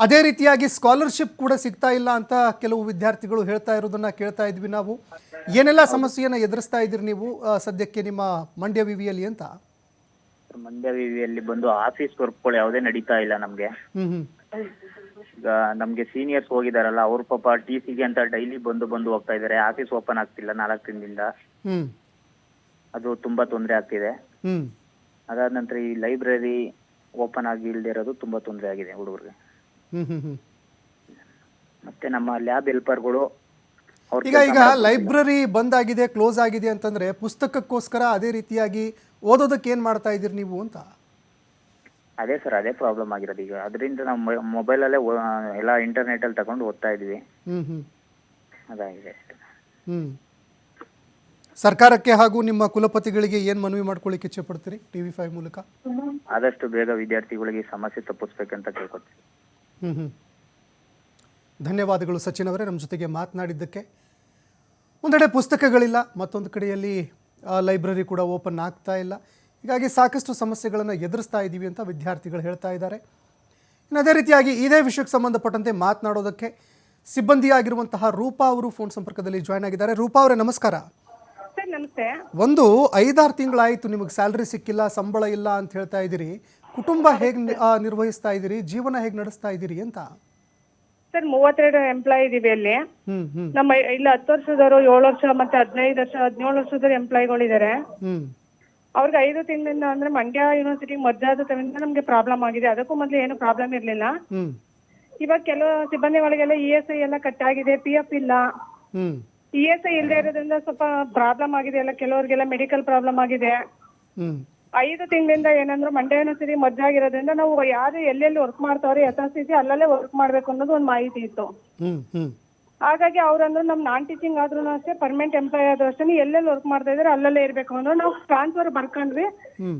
ಅದೇ ರೀತಿಯಾಗಿ ಸ್ಕಾಲರ್ಶಿಪ್ ಕೂಡ ಸಿಗ್ತಾ ಇಲ್ಲ ಅಂತ ಕೆಲವು ವಿದ್ಯಾರ್ಥಿಗಳು ಹೇಳ್ತಾ ಇರೋದನ್ನ ಕೇಳ್ತಾ ಇದ್ವಿ ನಾವು. ಏನೆಲ್ಲ ಸಮಸ್ಯೆಯನ್ನು ಎದುರಿಸ್ತಾ ಇದ್ದೀರಿ ನೀವು ಆ, ಸದ್ಯಕ್ಕೆ ನಿಮ್ಮ ಮಂಡ್ಯ ವಿವಿಯಲ್ಲಿ ಅಂತ? ಮಂಡ್ಯ ವಿವಿಯಲ್ಲಿ ಬಂದು ಆಫೀಸ್ ವರ್ಕ್ಗಳು ಯಾವುದೇ ನಡೀತಾ ಇಲ್ಲ ನಮ್ಗೆ. ನಮ್ಗೆ ಸೀನಿಯರ್ಸ್ ಹೋಗಿದಾರಲ್ಲ ಅವ್ರು ಪಾಪ ಟಿ ಸಿಗೆ ಅಂತ ಡೈಲಿ ಬಂದು ಬಂದು ಹೋಗ್ತಾ ಇದಾರೆ. ಆಫೀಸ್ ಓಪನ್ ಆಗ್ತಿಲ್ಲ ನಾಲ್ಕು ದಿನದಿಂದ ಅದು ತುಂಬಾ ತೊಂದರೆ ಆಗ್ತಿದೆ. ಅದಾದ್ ಅದಾದ ನಂತರ ಈ ಲೈಬ್ರರಿ ಓಪನ್ ಆಗಿ ಇಲ್ದೇ ಇರೋದು ತುಂಬಾ ತೊಂದರೆ ಆಗಿದೆ ಹುಡುಗರಿಗೆ. ಮತ್ತೆ ನಮ್ಮ ಲ್ಯಾಬ್ ಹೆಲ್ಪರ್ಗಳು ಗಳು ಈಗ ಈಗ ಲೈಬ್ರರಿ ಆಗಿದೆ ಕ್ಲೋಸ್ ಆಗಿದೆ ಅಂತಂದ್ರೆ ಪುಸ್ತಕಕ್ಕೋಸ್ಕರ ಅದೇ ರೀತಿಯಾಗಿ ಓದೋದಕ್ಕೆ ಏನ್ ಮಾಡ್ತಾ ಇದ್ದೀರಿ ನೀವು ಅಂತ? ಅದೇ ಸರ್ ಅದೇ ಪ್ರಾಬ್ಲಮ್ ಆಗಿರೋದು ಈಗ. ಅದರಿಂದ ನಾವು ಮೊಬೈಲಲ್ಲೇ ಎಲ್ಲ ಇಂಟರ್ನೆಟ್ ಅಲ್ಲಿ ತಗೊಂಡು ಓದ್ತಾ ಇದೀವಿ. ಹ್ಞೂ ಹ್ಞೂ ಅದಾಗಿದೆ ಅಷ್ಟೇ. ಹ್ಞೂ ಸರ್ಕಾರಕ್ಕೆ ಹಾಗೂ ನಿಮ್ಮ ಕುಲಪತಿಗಳಿಗೆ ಏನು ಮನವಿ ಮಾಡ್ಕೊಳ್ಳಿಕ್ಕೆ ಇಚ್ಛೆ ಪಡ್ತೀರಿ ಟಿವಿ ಫೈವ್ ಮೂಲಕ? ಆದಷ್ಟು ಬೇಗ ವಿದ್ಯಾರ್ಥಿಗಳಿಗೆ ಈ ಸಮಸ್ಯೆ ತಪ್ಪಿಸ್ಬೇಕಂತ ಕೇಳ್ಕೊತೀವಿ ಹ್ಞೂ ಹ್ಞೂ ಧನ್ಯವಾದಗಳು ಸಚಿನ್ ಅವರೇ. ನಮ್ಮ ಜೊತೆಗೆ ಮಾತನಾಡಿದ್ದಕ್ಕೆ ಒಂದೆಡೆ ಪುಸ್ತಕಗಳಿಲ್ಲ ಮತ್ತೊಂದು ಕಡೆಯಲ್ಲಿ ಲೈಬ್ರರಿ ಕೂಡ ಓಪನ್ ಆಗ್ತಾ ಇಲ್ಲ. ಹೀಗಾಗಿ ಸಾಕಷ್ಟು ಸಮಸ್ಯೆಗಳನ್ನು ಎದುರಿಸ್ತಾ ಇದ್ದೀವಿ ಅಂತ ವಿದ್ಯಾರ್ಥಿಗಳು ಹೇಳ್ತಾ ಇದ್ದಾರೆ. ಇನ್ನು ಅದೇ ರೀತಿಯಾಗಿ ಇದೇ ವಿಷಯಕ್ಕೆ ಸಂಬಂಧಪಟ್ಟಂತೆ ಮಾತನಾಡೋದಕ್ಕೆ ಸಿಬ್ಬಂದಿಯಾಗಿರುವಂತಹ ರೂಪಾ ಅವರು ಫೋನ್ ಸಂಪರ್ಕದಲ್ಲಿ ಜಾಯ್ನ್ ಆಗಿದ್ದಾರೆ. ರೂಪಾ ಅವರೇ ನಮಸ್ಕಾರ. ಒಂದು ಐದಾರು ತಿಂಗಳಾಯಿತು ನಿಮಗೆ ಸ್ಯಾಲ್ರಿ ಸಿಕ್ಕಿಲ್ಲ ಸಂಬಳ ಇಲ್ಲ ಅಂತ ಹೇಳ್ತಾ ಇದ್ದೀರಿ. ಕುಟುಂಬ ಹೇಗೆ ನಿರ್ವಹಿಸ್ತಾ ಇದ್ದೀರಿ? ಜೀವನ ಹೇಗೆ ನಡೆಸ್ತಾ ಇದ್ದೀರಿ ಅಂತ? ಸರ್ ಮೂವತ್ತೆರಡು ಎಂಪ್ಲಾಯ್ ಇದೀವಿ ಅಲ್ಲಿ. ನಮ್ಮ ಇಲ್ಲಿ ಹತ್ತು ವರ್ಷದವರು ಏಳು ವರ್ಷ ಮತ್ತೆ ಹದಿನೈದು ವರ್ಷ ಹದಿನೇಳು ವರ್ಷದವರು ಎಂಪ್ಲಾಯ್ಗಳಿದ್ದಾರೆ ಹ್ಮ್. ಅವ್ರಿಗೆ ಐದು ತಿಂಗಳಿಂದ ಅಂದ್ರೆ ಮಂಡ್ಯ ಯೂನಿವರ್ಸಿಟಿ ಮದ್ದಾದ ತಿಂಗಳಿಂದ ನಮ್ಗೆ ಪ್ರಾಬ್ಲಮ್ ಆಗಿದೆ. ಅದಕ್ಕೂ ಮೊದಲು ಏನು ಪ್ರಾಬ್ಲಮ್ ಇರಲಿಲ್ಲ. ಹ್ಮ್. ಇವಾಗ ಕೆಲವು ಸಿಬ್ಬಂದಿಗಳಿಗೆಲ್ಲ ಇ ಎಸ್ ಐ ಎಲ್ಲ ಕಟ್ ಆಗಿದೆ ಪಿ ಎಫ್ ಇಲ್ಲ. ಹ್ಮ್. ಇ ಎಸ್ ಐ ಇಲ್ಲದೆ ಇರೋದ್ರಿಂದ ಸ್ವಲ್ಪ ಪ್ರಾಬ್ಲಮ್ ಆಗಿದೆ ಎಲ್ಲ ಕೆಲವರಿಗೆಲ್ಲ ಮೆಡಿಕಲ್ ಪ್ರಾಬ್ಲಮ್ ಆಗಿದೆ. ಹ್ಮ್. ಐದು ತಿಂಗಳಿಂದ ಏನಂದ್ರೆ ಮಂಡ್ಯ ಯೂನಿವರ್ಸಿಟಿ ಮದ್ದಾಗಿರೋದ್ರಿಂದ ನಾವು ಯಾರು ಎಲ್ಲೆಲ್ಲಿ ವರ್ಕ್ ಮಾಡ್ತಾವ್ರೆ ಯಥಾಸ್ಥಿತಿ ಅಲ್ಲಲ್ಲೇ ವರ್ಕ್ ಮಾಡ್ಬೇಕು ಅನ್ನೋದು ಒಂದು ಮಾಹಿತಿ ಇತ್ತು. ಹ್ಮ್ ಹ್ಮ್. ಹಾಗಾಗಿ ಅವ್ರಂದ್ರು ನಮ್ ನಾನ್ ಟೀಚಿಂಗ್ ಆದ್ರೂ ಅಷ್ಟೇ ಪರ್ಮನೆಂಟ್ ಎಂಪ್ಲಾಯ್ ಆದ್ರೂ ಅಷ್ಟೇ ಎಲ್ಲೆಲ್ಲಿ ವರ್ಕ್ ಮಾಡ್ತಾ ಇದ್ರೆ ಅಲ್ಲಲ್ಲೇ ಇರ್ಬೇಕು ಅಂದ್ರೆ ನಾವು ಟ್ರಾನ್ಸ್ಫರ್ ಬರ್ಕೊಂಡ್ವಿ.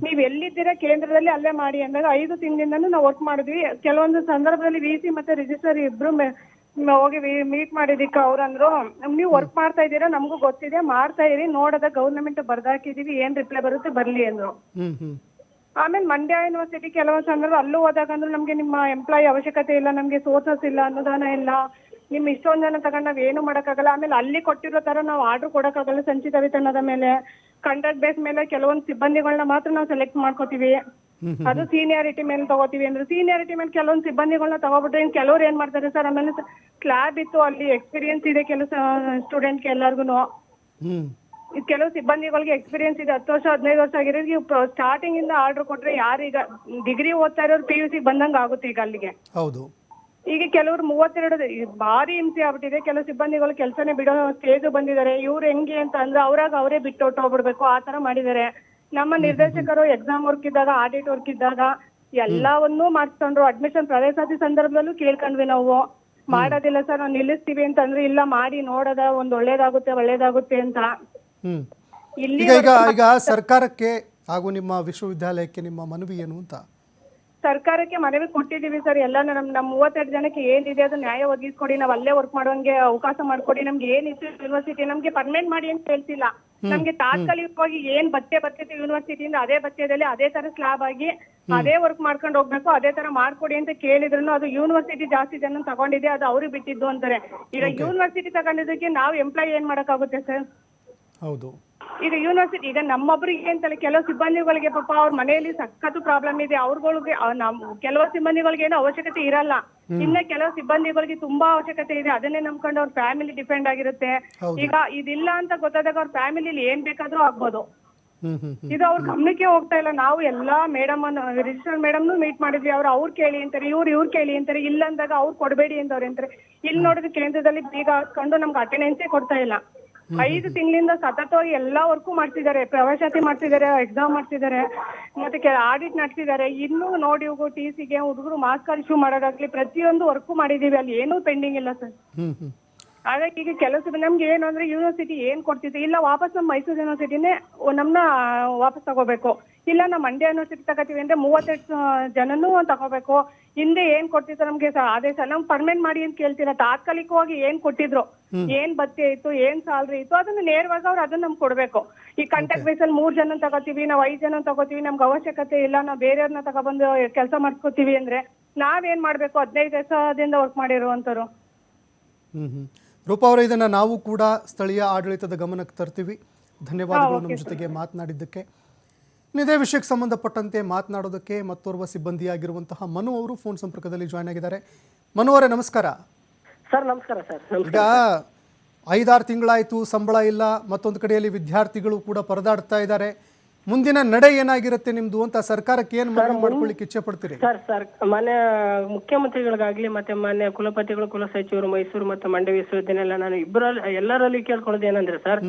ನೀವ್ ಎಲ್ಲಿದ್ದೀರಾ ಕೇಂದ್ರದಲ್ಲಿ ಅಲ್ಲೇ ಮಾಡಿ ಅಂದಾಗ ಐದು ತಿಂಗಳಿಂದನೂ ನಾವು ವರ್ಕ್ ಮಾಡಿದ್ವಿ. ಕೆಲವೊಂದು ಸಂದರ್ಭದಲ್ಲಿ ವಿ ಸಿ ಮತ್ತೆ ರಿಜಿಸ್ಟರ್ ಇಬ್ರು ಹೋಗಿ ಮೀಟ್ ಮಾಡಿದಿಕ್ಕೆ ಅವ್ರಂದ್ರು ನೀವು ವರ್ಕ್ ಮಾಡ್ತಾ ಇದ್ದೀರಾ? ನಮಗೂ ಗೊತ್ತಿದೆ ಮಾಡ್ತಾ ಇರಿ ನೋಡದ ಗವರ್ನಮೆಂಟ್ ಬರ್ದಾಕಿದೀವಿ ಏನ್ ರಿಪ್ಲೈ ಬರುತ್ತೆ ಬರ್ಲಿ ಅಂದ್ರು. ಆಮೇಲೆ ಮಂಡ್ಯ ಯೂನಿವರ್ಸಿಟಿ ಕೆಲವೊಂದು ಸಂದರ್ಭ ಅಲ್ಲೂ ಹೋದಾಗ ಅಂದ್ರೆ ನಮ್ಗೆ ನಿಮ್ಮ ಎಂಪ್ಲಾಯ್ ಅವಶ್ಯಕತೆ ಇಲ್ಲ ನಮ್ಗೆ ಸೋರ್ಸಸ್ ಇಲ್ಲ ಅನುದಾನ ಇಲ್ಲ. ನಿಮ್ ಇಷ್ಟೊಂದ್ ಜನ ತಗೊಂಡ್ ನಾವ್ ಏನು ಮಾಡಕ್ಕಾಗಲ್ಲ. ಆಮೇಲೆ ಅಲ್ಲಿ ಕೊಟ್ಟಿರೋ ತರ ನಾವು ಆರ್ಡರ್ ಕೊಡಕ್ಕಾಗಲ್ಲ ಸಂಚಿತ ವಿತರಣದ ಮೇಲೆ. ಕಂಡಕ್ಟ್ ಬೇಸ್ ಮೇಲೆ ಕೆಲವೊಂದು ಸಿಬ್ಬಂದಿಗಳನ್ನ ಮಾತ್ರ ನಾವು ಸೆಲೆಕ್ಟ್ ಮಾಡ್ಕೋತೀವಿ. ಅದು ಸೀನಿಯಾರಿಟಿ ಮೇಲೆ ತಗೋತೀವಿ ಅಂದ್ರೆ ಸೀನಿಯಾರಿಟಿ ಮೇಲೆ ಕೆಲವೊಂದು ಸಿಬ್ಬಂದಿಗಳನ್ನ ತಗೋಬಿಟ್ರೆ ಇನ್ ಕೆಲವ್ರು ಏನ್ ಮಾಡ್ತಾರೆ ಸರ್? ಆಮೇಲೆ ಸ್ಲ್ಯಾಬ್ ಇತ್ತು ಅಲ್ಲಿ ಎಕ್ಸ್ಪೀರಿಯನ್ಸ್ ಇದೆ ಕೆಲಸ ಹ್ಮ್. ಈ ಕೆಲವು ಸಿಬ್ಬಂದಿಗಳಿಗೆ ಎಕ್ಸ್ಪೀರಿಯನ್ಸ್ ಇದೆ. ಹತ್ತು ವರ್ಷ ಹದಿನೈದು ವರ್ಷ ಆಗಿರೋರಿಗೆ ಸ್ಟಾರ್ಟಿಂಗ್ ಇಂದ ಆರ್ಡರ್ ಕೊಟ್ರೆ ಯಾರೀಗ ಡಿಗ್ರಿ ಓದ್ತಾ ಇರೋರು ಪಿ ಯು ಸಿ ಬಂದಂಗ ಆಗುತ್ತೆ ಈಗ ಅಲ್ಲಿಗೆ. ಹೌದು. ಈಗ ಕೆಲವರು ಮೂವತ್ತೆರಡು ಭಾರಿ ಹಿಂಸೆ ಆಗ್ಬಿಟ್ಟಿದೆ. ಕೆಲವು ಸಿಬ್ಬಂದಿಗಳು ಕೆಲಸನೇ ಬಿಡೋ ಸ್ಟೇಜ್ ಬಂದಿದ್ದಾರೆ. ಇವ್ರು ಹೆಂಗೆ ಅಂತ ಅಂದ್ರೆ ಅವ್ರಾಗ ಅವರೇ ಬಿಟ್ಟು ಹೊಟ್ಟು ಹೋಗ್ಬಿಡ್ಬೇಕು. ಆ ತರ ಮಾಡಿದ್ದಾರೆ. ನಮ್ಮ ನಿರ್ದೇಶಕರು ಎಕ್ಸಾಮ್ ವರ್ಕ್ ಇದ್ದಾಗ ಆಡಿಟ್ ವರ್ಕ್ ಇದ್ದಾಗ ಎಲ್ಲವನ್ನೂ ಮಾಡಿಸ್ಕೊಂಡ್ರು. ಅಡ್ಮಿಷನ್ ಪ್ರವೇಶಾತಿ ಸಂದರ್ಭದಲ್ಲೂ ಕೇಳ್ಕೊಂಡ್ವಿ ನಾವು. ಮಾಡೋದಿಲ್ಲ ಸರ್ ನಾವು ನಿಲ್ಲಿಸ್ತೀವಿ ಅಂತಂದ್ರೆ ಇಲ್ಲ ಮಾಡಿ ನೋಡದ ಒಂದ್ ಒಳ್ಳೇದಾಗುತ್ತೆ ಒಳ್ಳೇದಾಗುತ್ತೆ ಅಂತ. ಇಲ್ಲಿ ಈಗ ಸರ್ಕಾರಕ್ಕೆ ಹಾಗೂ ನಿಮ್ಮ ವಿಶ್ವವಿದ್ಯಾಲಯಕ್ಕೆ ನಿಮ್ಮ ಮನವಿ ಏನು ಅಂತ? ಸರ್ಕಾರಕ್ಕೆ ಮನವಿ ಕೊಟ್ಟಿದ್ದೀವಿ ಸರ್. ಎಲ್ಲ ನಮ್ ನಮ್ ಮೂವತ್ತೆರಡು ಜನಕ್ಕೆ ಏನಿದೆ ಅದು ನ್ಯಾಯ ಒದಗಿಸ್ಕೊಡಿ ನಾವ್ ಅಲ್ಲೇ ವರ್ಕ್ ಮಾಡೋಂಗೆ ಅವಕಾಶ ಮಾಡ್ಕೊಡಿ. ನಮ್ಗೆ ಏನಿತ್ತು ಯೂನಿವರ್ಸಿಟಿ ನಮ್ಗೆ ಪರ್ಮನೆಂಟ್ ಮಾಡಿ ಅಂತ ಹೇಳ್ತಿಲ್ಲ. ನಮ್ಗೆ ತಾತ್ಕಾಲಿಕವಾಗಿ ಏನ್ ಬತ್ತೆ ಬರ್ತಿತ್ತು ಯೂನಿವರ್ಸಿಟಿಯಿಂದ ಅದೇ ಬತ್ತೆದಲ್ಲಿ ಅದೇ ತರ ಸ್ಲಾಬ್ ಆಗಿ ಅದೇ ವರ್ಕ್ ಮಾಡ್ಕೊಂಡು ಹೋಗ್ಬೇಕು ಅದೇ ತರ ಮಾಡ್ಕೊಡಿ ಅಂತ ಕೇಳಿದ್ರು ಅದು ಯೂನಿವರ್ಸಿಟಿ ಜಾಸ್ತಿ ಜನ ತಗೊಂಡಿದೆ ಅದು ಅವ್ರಿಗೆ ಬಿಟ್ಟಿದ್ದು ಅಂತಾರೆ. ಈಗ ಯೂನಿವರ್ಸಿಟಿ ತಗೊಂಡಿದ್ದಕ್ಕೆ ನಾವು ಎಂಪ್ಲಾಯ್ ಏನ್ ಮಾಡಕ್ಕಾಗುತ್ತೆ ಸರ್? ಹೌದು. ಈಗ ಯೂನಿವರ್ಸಿಟಿ ಈಗ ನಮ್ಮೊಬ್ಬರಿಗೆ ಅಂತಲ್ಲ ಕೆಲವು ಸಿಬ್ಬಂದಿಗಳಿಗೆ ಪಾಪ ಅವ್ರ ಮನೆಯಲ್ಲಿ ಸಖತ್ತು ಪ್ರಾಬ್ಲಮ್ ಇದೆ. ಅವ್ರಗಳಿಗೆ ನಮ್ ಕೆಲವು ಸಿಬ್ಬಂದಿಗಳಿಗೆ ಏನೋ ಅವಶ್ಯಕತೆ ಇರಲ್ಲ. ಇನ್ನ ಕೆಲವು ಸಿಬ್ಬಂದಿಗಳಿಗೆ ತುಂಬಾ ಅವಶ್ಯಕತೆ ಇದೆ. ಅದನ್ನೇ ನಂಬ್ಕೊಂಡು ಅವ್ರ ಫ್ಯಾಮಿಲಿ ಡಿಪೆಂಡ್ ಆಗಿರುತ್ತೆ. ಈಗ ಇದಿಲ್ಲ ಅಂತ ಗೊತ್ತಾದಾಗ ಅವ್ರ ಫ್ಯಾಮಿಲಿಲಿ ಏನ್ ಬೇಕಾದ್ರೂ ಆಗ್ಬೋದು. ಇದು ಅವ್ರ ಗಮನಕ್ಕೆ ಹೋಗ್ತಾ ಇಲ್ಲ. ನಾವು ಎಲ್ಲಾ ಮೇಡಮ್ ರಿಜಿಸ್ಟರ್ ಮೇಡಮ್ನು ಮೀಟ್ ಮಾಡಿದ್ವಿ. ಅವ್ರು ಅವ್ರು ಕೇಳಿ ಅಂತಾರೆ ಇವ್ರು ಇವ್ರು ಕೇಳಿ ಅಂತಾರೆ. ಇಲ್ಲ ಅಂದಾಗ ಅವ್ರು ಕೊಡಬೇಡಿ ಅಂತವ್ರೆ ಅಂತಾರೆ. ಇಲ್ಲಿ ನೋಡಿದ್ರೆ ಕೇಂದ್ರದಲ್ಲಿ ಬೀಗ ಹಾಕೊಂಡು ನಮ್ಗೆ ಅಟೆಂಡೆನ್ಸೇ ಕೊಡ್ತಾ ಇಲ್ಲ. ಐದು ತಿಂಗಳಿಂದ ಸತತವಾಗಿ ಎಲ್ಲಾ ವರ್ಕು ಮಾಡ್ತಿದ್ದಾರೆ ಪ್ರವೇಶಾತಿ ಮಾಡ್ತಿದ್ದಾರೆ ಎಕ್ಸಾಮ್ ಮಾಡ್ತಿದ್ದಾರೆ ಮತ್ತೆ ಆಡಿಟ್ ನಡೆಸಿದ್ದಾರೆ. ಇನ್ನೂ ನೋಡಿ ಹೋಗು ಟಿ ಸಿಗೆ ಹುಡುಗರು ಮಾರ್ಕ್ಸ್ ಕಾರ್ಡ್ ಇಶ್ಯೂ ಮಾಡೋದಾಗ್ಲಿ ಪ್ರತಿಯೊಂದು ವರ್ಕು ಮಾಡಿದೀವಿ ಅಲ್ಲಿ ಏನೂ ಪೆಂಡಿಂಗ್ ಇಲ್ಲ ಸರ್. ಹಾಗಾಗಿ ಈಗ ಕೆಲಸ ನಮ್ಗೆ ಏನು ಅಂದ್ರೆ ಯೂನಿವರ್ಸಿಟಿ ಏನ್ ಕೊಡ್ತಿದೆ ಇಲ್ಲ ವಾಪಸ್ ನಮ್ಮ ಮೈಸೂರು ಯೂನಿವರ್ಸಿಟಿನೇ ನಮ್ನ ವಾಪಸ್ ತಗೋಬೇಕು. ಇಲ್ಲ ನಾವು ಮಂಡ್ಯ ಯೂನಿವರ್ಸಿಟಿ ತಗೋತೀವಿ ಅಂದ್ರೆ ಮೂವತ್ತೆಂಟು ಜನನು ತಗೋಬೇಕು. ಹಿಂದೆ ಏನ್ ಕೊಟ್ಟಿದ್ರು ನಮ್ಗೆ ಸ- ಆದೇಶ ನಮ್ಗೆ ಪರ್ಮನೆಂಟ್ ಮಾಡಿ ಅಂತ ಕೇಳ್ತೀರ ತಾತ್ಕಾಲಿಕವಾಗಿ ಏನ್ ಕೊಟ್ಟಿದ್ರು? ಏನ್ ಬತ್ತಿ ಇತ್ತು? ಏನ್ ಸಾಲ್ರಿ ಇತ್ತು? ಅದನ್ನ ನೇರವಾಗಿ ಅವ್ರು ಅದನ್ನ ನಮ್ಗೆ ಕೊಡ್ಬೇಕು. ಈ ಕಾಂಟ್ಯಾಕ್ಟ್ ಬೇಸ್ ಅಲ್ಲಿ ಮೂರ್ ಜನ ತಗೋತೀವಿ ನಾವ್ ಐದ್ ಜನ ತಗೋತೀವಿ ನಮ್ಗೆ ಅವಶ್ಯಕತೆ ಇಲ್ಲ ನಾವ್ ಬೇರೆಯವ್ರನ್ನ ತಗೊಬಂದು ಕೆಲಸ ಮಾಡ್ಕೋತೀವಿ ಅಂದ್ರೆ ನಾವೇನ್ ಮಾಡ್ಬೇಕು? ಹದಿನೈದು ದಿವಸದಿಂದ ವರ್ಕ್ ಮಾಡಿರುವಂತವ್ರು ಹ್ಮ್ ಹ್ಮ್. ರೂಪಾ ಅವರೇ ಇದನ್ನ ನಾವು ಕೂಡ ಸ್ಥಳೀಯ ಆಡಳಿತದ ಗಮನಕ್ಕೆ ತರ್ತೀವಿ. ಧನ್ಯವಾದಗಳು ನಮ್ಮ ಜೊತೆಗೆ ಮಾತನಾಡಿದ್ದಕ್ಕೆ. ಇದೇ ವಿಷಯಕ್ಕೆ ಸಂಬಂಧಪಟ್ಟಂತೆ ಮಾತನಾಡೋದಕ್ಕೆ ಮತ್ತೋರ್ವ ಸಿಬ್ಬಂದಿಯಾಗಿರುವಂತಹ ಮನು ಅವರು ಫೋನ್ ಸಂಪರ್ಕದಲ್ಲಿ ಜಾಯ್ನ್ ಆಗಿದ್ದಾರೆ. ಮನು ಅವರೇ ನಮಸ್ಕಾರ. ಸರ್ ನಮಸ್ಕಾರ ಸರ್. ಈಗ ಐದಾರು ತಿಂಗಳಾಯಿತು ಸಂಬಳ ಇಲ್ಲ ಮತ್ತೊಂದು ಕಡೆಯಲ್ಲಿ ವಿದ್ಯಾರ್ಥಿಗಳು ಕೂಡ ಪರದಾಡ್ತಾ ಇದ್ದಾರೆ. ಮುಂದಿನ ನಡೆ ಏನಾಗಿರುತ್ತೆ ನಿಮ್ದು ಅಂತ ಸರ್ಕಾರಕ್ಕೆ ಏನ್ ಮನವಿ ಮಾಡ್ಕೊಳ್ಳಿಕ್ಕೆ ಇಚ್ಛೆ ಪಡ್ತೀರಿ ಸರ್ ಸರ್ ಮಾನ್ಯ ಮುಖ್ಯಮಂತ್ರಿಗಳಿಗಾಗ್ಲಿ ಮತ್ತೆ ಮಾನ್ಯ ಕುಲಪತಿಗಳು ಕುಲಸಚಿವರು ಮೈಸೂರು ಮತ್ತೆ ಮಂಡ್ಯ ವಿಶ್ವವಿದ್ಯಾನಿಲಯ ನಾನು ಇಬ್ಬರಲ್ಲಿ ಎಲ್ಲರಲ್ಲಿ ಕೇಳ್ಕೊಳ್ಳೋದು ಏನಂದ್ರೆ ಸರ್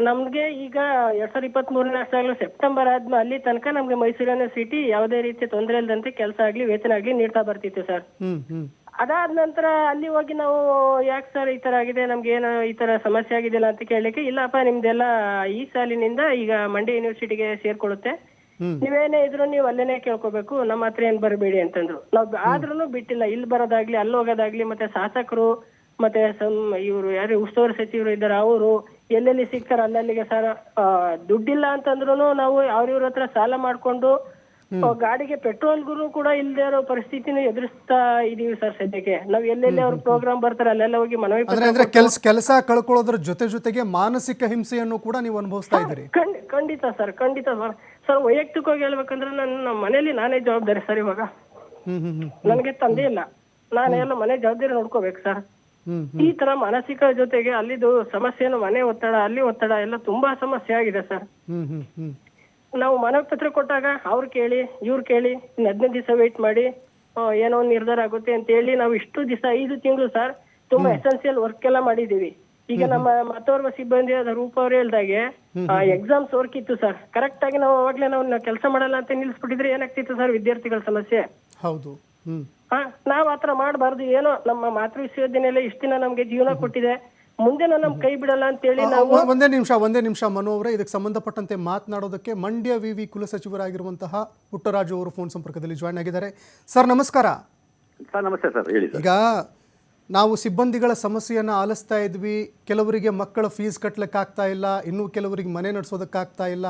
ನಮ್ಗೆ ಈಗ ಎರಡ್ ಸಾವಿರದ ಇಪ್ಪತ್ತ್ ಮೂರನೇ ಸೆಪ್ಟೆಂಬರ್ ಆದ್ಮೇಲೆ ಅಲ್ಲಿ ತನಕ ನಮ್ಗೆ ಮೈಸೂರಿನ ಸಿಟಿ ಯಾವುದೇ ರೀತಿ ತೊಂದರೆ ಇಲ್ಲದಂತೆ ಕೆಲಸ ಆಗ್ಲಿ ವೇತನ ಆಗ್ಲಿ ನೀಡ್ತಾ ಬರ್ತಿತ್ತು ಸರ್. ಅದಾದ ನಂತರ ಅಲ್ಲಿ ಹೋಗಿ ನಾವು ಯಾಕೆ ಸರ್ ಈ ತರ ಆಗಿದೆ ನಮ್ಗೆ ಏನು ಈ ತರ ಸಮಸ್ಯೆ ಆಗಿದೆಯಲ್ಲ ಅಂತ ಕೇಳಲಿಕ್ಕೆ ಇಲ್ಲಪ್ಪ ನಿಮ್ದೆಲ್ಲ ಈ ಸಾಲಿನಿಂದ ಈಗ ಮಂಡ್ಯ ಯೂನಿವರ್ಸಿಟಿಗೆ ಸೇರ್ಕೊಳ್ಳುತ್ತೆ. ನೀವೇನೇ ಇದ್ರು ನೀವು ಅಲ್ಲೇನೆ ಕೇಳ್ಕೋಬೇಕು ನಮ್ಮ ಹತ್ರ ಏನ್ ಬರಬೇಡಿ ಅಂತಂದ್ರು. ನಾವು ಆದ್ರೂ ಬಿಟ್ಟಿಲ್ಲ ಇಲ್ಲಿ ಬರೋದಾಗ್ಲಿ ಅಲ್ಲಿ ಹೋಗೋದಾಗ್ಲಿ ಮತ್ತೆ ಶಾಸಕರು ಮತ್ತೆ ಸಮ್ ಇವರು ಯಾರು ಉಸ್ತುವಾರಿ ಸಚಿವರು ಇದ್ದಾರೆ ಅವರು ಎಲ್ಲೆಲ್ಲಿ ಸಿಗ್ತಾರ ಅಲ್ಲಲ್ಲಿಗೆ ಸರ್ ದುಡ್ಡಿಲ್ಲ ಅಂತಂದ್ರು ನಾವು ಅವ್ರ ಇವ್ರ ಹತ್ರ ಸಾಲ ಮಾಡ್ಕೊಂಡು ಆ, ಪೆಟ್ರೋಲ್ ಗುರು ಕೂಡ ಇಲ್ಲದೆ ಇರೋ ಪರಿಸ್ಥಿತಿನ ಎದುರಿಸ್ತಾ ಇದೀವಿ ಸರ್ ಸದ್ಯಕ್ಕೆ. ನಾವ್ ಎಲ್ಲೆಲ್ಲಿ ಅವ್ರ ಪ್ರೋಗ್ರಾಮ್ ಬರ್ತಾರೆ ಅಲ್ಲೆಲ್ಲ ಹೋಗಿ ಮನವಿ ಅಂದ್ರೆ ಅಂದ್ರೆ ಕೆಲ್ಸ ಕೆಲಸ ಕಳ್ಕೊಳ್ಳೋದ್ರ ಜೊತೆ ಜೊತೆಗೆ ಮಾನಸಿಕ ಹಿಂಸೆಯನ್ನು ಕೂಡ ನೀವು ಅನುಭವಿಸ್ತಾ ಇದ್ದೀರಿ. ಖಂಡಿತ ಸರ್ ಖಂಡಿತ ಸರ್. ಸರ್ ವೈಯಕ್ತಿಕವಾಗಿ ಹೇಳ್ಬೇಕಂದ್ರೆ ನನ್ನ ಮನೇಲಿ ನಾನೇ ಜವಾಬ್ದಾರಿ ಸರ್ ಇವಾಗ. ನನಗೆ ತಂದೆ ಇಲ್ಲ. ನಾನೇ ಎಲ್ಲ ಮನೆ ಜವಾಬ್ದಾರಿ ನೋಡ್ಕೋಬೇಕು ಸರ್. ಈ ತರ ಮಾನಸಿಕ ಜೊತೆಗೆ ಅಲ್ಲಿದು ಸಮಸ್ಯೆನು ಮನೆ ಒತ್ತಡ ಅಲ್ಲಿ ಒತ್ತಡ ಎಲ್ಲ ತುಂಬಾ ಸಮಸ್ಯೆ ಆಗಿದೆ ಸರ್. ನಾವು ಮನವಿ ಪತ್ರ ಕೊಟ್ಟಾಗ ಅವ್ರು ಕೇಳಿ ಇವ್ರು ಕೇಳಿ ಇನ್ನು ಹದಿನೈದು ದಿವಸ ವೇಟ್ ಮಾಡಿ ಆ, ಏನೋ ಒಂದು ನಿರ್ಧಾರ ಆಗುತ್ತೆ ಅಂತ ಹೇಳಿ ನಾವು ಇಷ್ಟು ದಿವಸ ಐದು ತಿಂಗಳು ಸರ್ ತುಂಬಾ ಎಸೆನ್ಸಿಯಲ್ ವರ್ಕ್ ಎಲ್ಲ ಮಾಡಿದೀವಿ ಈಗ ನಮ್ಮ ಮತ್ತೋರ್ವ ಸಿಬ್ಬಂದಿ ಆದ ರೂಪ ಅವ್ರು ಹೇಳ್ದಾಗೆ ಎಕ್ಸಾಮ್ಸ್ ವರ್ಕ್ ಇತ್ತು ಸರ್ ಕರೆಕ್ಟ್ ಆಗಿ ನಾವು ಅವಾಗ್ಲೇ ನಾವು ಕೆಲಸ ಮಾಡಲ್ಲ ಅಂತ ನಿಲ್ಸ್ಬಿಟ್ಟಿದ್ರೆ ಏನಾಗ್ತಿತ್ತು ಸರ್ ವಿದ್ಯಾರ್ಥಿಗಳ ಸಮಸ್ಯೆ? ಹೌದು. ಹ್ಮ್. ಹಾ ನಾವ್ ಆತರ ಮಾಡಬಾರ್ದು. ಏನೋ ನಮ್ಮ ಮಾತೃ ವಿಶ್ವವಿದ್ಯಾನಿಲಯ ಇಷ್ಟ ದಿನ ನಮ್ಗೆ ಜೀವನ ಕೊಟ್ಟಿದೆ. ಮುಂದೆನೂ ನಮ್ಮ ಕೈ ಬಿಡಲ್ಲ ಅಂತೇಳಿ ನಾವು ಒಂದೇ ನಿಮಿಷ ಒಂದೇ ನಿಮಿಷ ಮನು ಅವರೇ ಇದಕ್ಕೆ ಸಂಬಂಧಪಟ್ಟಂತೆ ಮಾತನಾಡೋದಕ್ಕೆ ಮಂಡ್ಯ ವಿ ವಿ ಕುಲಸಚಿವರಾಗಿರುವಂತಹ ಪುಟ್ಟರಾಜು ಅವರು ಫೋನ್ ಸಂಪರ್ಕದಲ್ಲಿ ಜಾಯ್ನ್ ಆಗಿದ್ದಾರೆ. ಸರ್ ನಮಸ್ಕಾರ. ಸರ್ ನಮಸ್ತೆ ಸರ್ ಹೇಳಿ ಸರ್. ಈಗ ನಾವು ಸಿಬ್ಬಂದಿಗಳ ಸಮಸ್ಯೆಯನ್ನು ಆಲಿಸ್ತಾ ಇದ್ವಿ. ಕೆಲವರಿಗೆ ಮಕ್ಕಳ ಫೀಸ್ ಕಟ್ಲಿಕ್ಕಾಗ್ತಾ ಇಲ್ಲ. ಇನ್ನೂ ಕೆಲವರಿಗೆ ಮನೆ ನಡೆಸೋದಕ್ಕಾಗ್ತಾ ಇಲ್ಲ.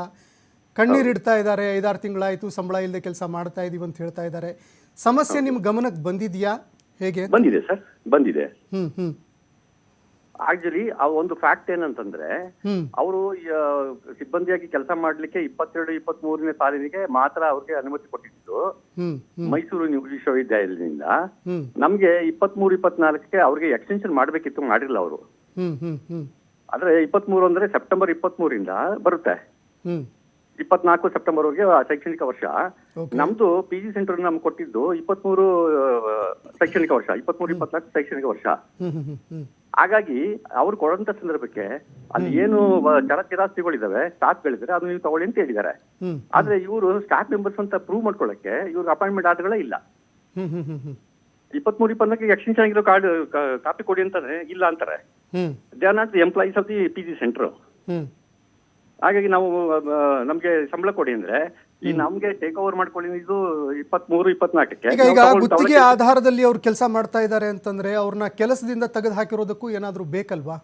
ಕಣ್ಣೀರಿಡ್ತಾ ಇದ್ದಾರೆ. ಐದಾರು ತಿಂಗಳಾಯಿತು ಸಂಬಳ ಇಲ್ಲದೆ ಕೆಲಸ ಮಾಡ್ತಾ ಇದೀವಿ ಅಂತ ಹೇಳ್ತಾ ಇದ್ದಾರೆ. ಸಮಸ್ಯೆ ನಿಮ್ಮ ಗಮನಕ್ಕೆ ಬಂದಿದೆಯಾ? ಹೇಗೆ? ಬಂದಿದೆ ಸರ್ ಬಂದಿದೆ. ಹ್ಮ್ ಹ್ಮ್. ಆಕ್ಚುಲಿ ಆ ಒಂದು ಫ್ಯಾಕ್ಟ್ ಏನಂತಂದ್ರೆ ಅವರು ಸಿಬ್ಬಂದಿಯಾಗಿ ಕೆಲಸ ಮಾಡ್ಲಿಕ್ಕೆ ಇಪ್ಪತ್ತೆರಡು ಇಪ್ಪತ್ತ್ ಮೂರನೇ ಸಾಲಿನಿಗೆ ಮಾತ್ರ ಅವ್ರಿಗೆ ಅನುಮತಿ ಕೊಟ್ಟಿದ್ದು. ಮೈಸೂರು ವಿಶ್ವವಿದ್ಯಾಲಯದಿಂದ. ನಮ್ಗೆ ಇಪ್ಪತ್ತ್ ಮೂರು ಇಪ್ಪತ್ನಾಲ್ಕಕ್ಕೆ ಅವ್ರಿಗೆ ಎಕ್ಸ್ಟೆನ್ಷನ್ ಮಾಡ್ಬೇಕಿತ್ತು ಮಾಡಿಲ್ಲ ಅವರು. ಆದ್ರೆ ಇಪ್ಪತ್ತ್ ಇಪ್ಪತ್ಮೂರು ಅಂದ್ರೆ ಸೆಪ್ಟೆಂಬರ್ ಇಪ್ಪತ್ಮೂರಿಂದ ಬರುತ್ತೆ. ಹ್ಮ್. ಇಪ್ಪತ್ನಾಲ್ಕು ಸೆಪ್ಟೆಂಬರ್ ವರೆಗೆ ಆ ಶೈಕ್ಷಣಿಕ ವರ್ಷ. ನಮ್ದು ಪಿ ಜಿ ಸೆಂಟರ್ ನಮ್ಗೆ ಕೊಟ್ಟಿದ್ದು ಇಪ್ಪತ್ಮೂರು ಮೂರು ಶೈಕ್ಷಣಿಕ ವರ್ಷ ಇಪ್ಪತ್ಮೂರು ಇಪ್ಪತ್ನಾಲ್ಕು ಶೈಕ್ಷಣಿಕ ವರ್ಷ. ಹಾಗಾಗಿ ಅವ್ರು ಕೊಡಂತ ಸಂದರ್ಭಕ್ಕೆ ಅಲ್ಲಿ ಏನು ಜನ ಚಿರಾಸ್ತಿಗಳಿದಾವೆ ಸ್ಟಾಫ್ ಗಳಿದ್ರೆ ಅದು ನೀವು ತಗೊಳ್ಳಿ ಅಂತ ಹೇಳಿದ್ದಾರೆ. ಆದ್ರೆ ಇವರು ಸ್ಟಾಫ್ ಮೆಂಬರ್ಸ್ ಅಂತ ಪ್ರೂವ್ ಮಾಡ್ಕೊಳ್ಳಕ್ಕೆ ಇವ್ರಿಗೆ ಅಪಾಯಿಂಟ್ಮೆಂಟ್ ಆರ್ಡರ್ಗಳೇ ಇಲ್ಲ. ಇಪ್ಪತ್ಮೂರು ಇಪ್ಪತ್ನಾಲ್ಕು ಎಕ್ಸ್ಟೆನ್ಷನ್ ಆಗಿರೋ ಕಾರ್ಡ್ ಕಾಪಿ ಕೊಡಿ ಅಂತಾರೆ ಇಲ್ಲ ಅಂತಾರೆ. They are not employees of the P G centre ಹಾಗಾಗಿ ನಾವು ನಮ್ಗೆ ಸಂಬಳ ಕೊಡಿ ಅಂದ್ರೆ ಈ ನಮ್ಗೆ ಟೇಕ್ ಓವರ್ ಮಾಡ್ಕೊಳ್ಳಿ ಇದು ಇಪ್ಪತ್ಮೂರು ಇಪ್ಪತ್ನಾಲ್ಕಕ್ಕೆ. ಈಗ ಈಗ ಗುತ್ತಿಗೆ ಆಧಾರದಲ್ಲಿ ಅವ್ರು ಕೆಲಸ ಮಾಡ್ತಾ ಇದ್ದಾರೆ ಅಂತಂದ್ರೆ ಅವ್ರನ್ನ ಕೆಲಸದಿಂದ ತೆಗೆದು ಹಾಕಿರೋದಕ್ಕೂ ಏನಾದ್ರೂ ಬೇಕಲ್ವಾ?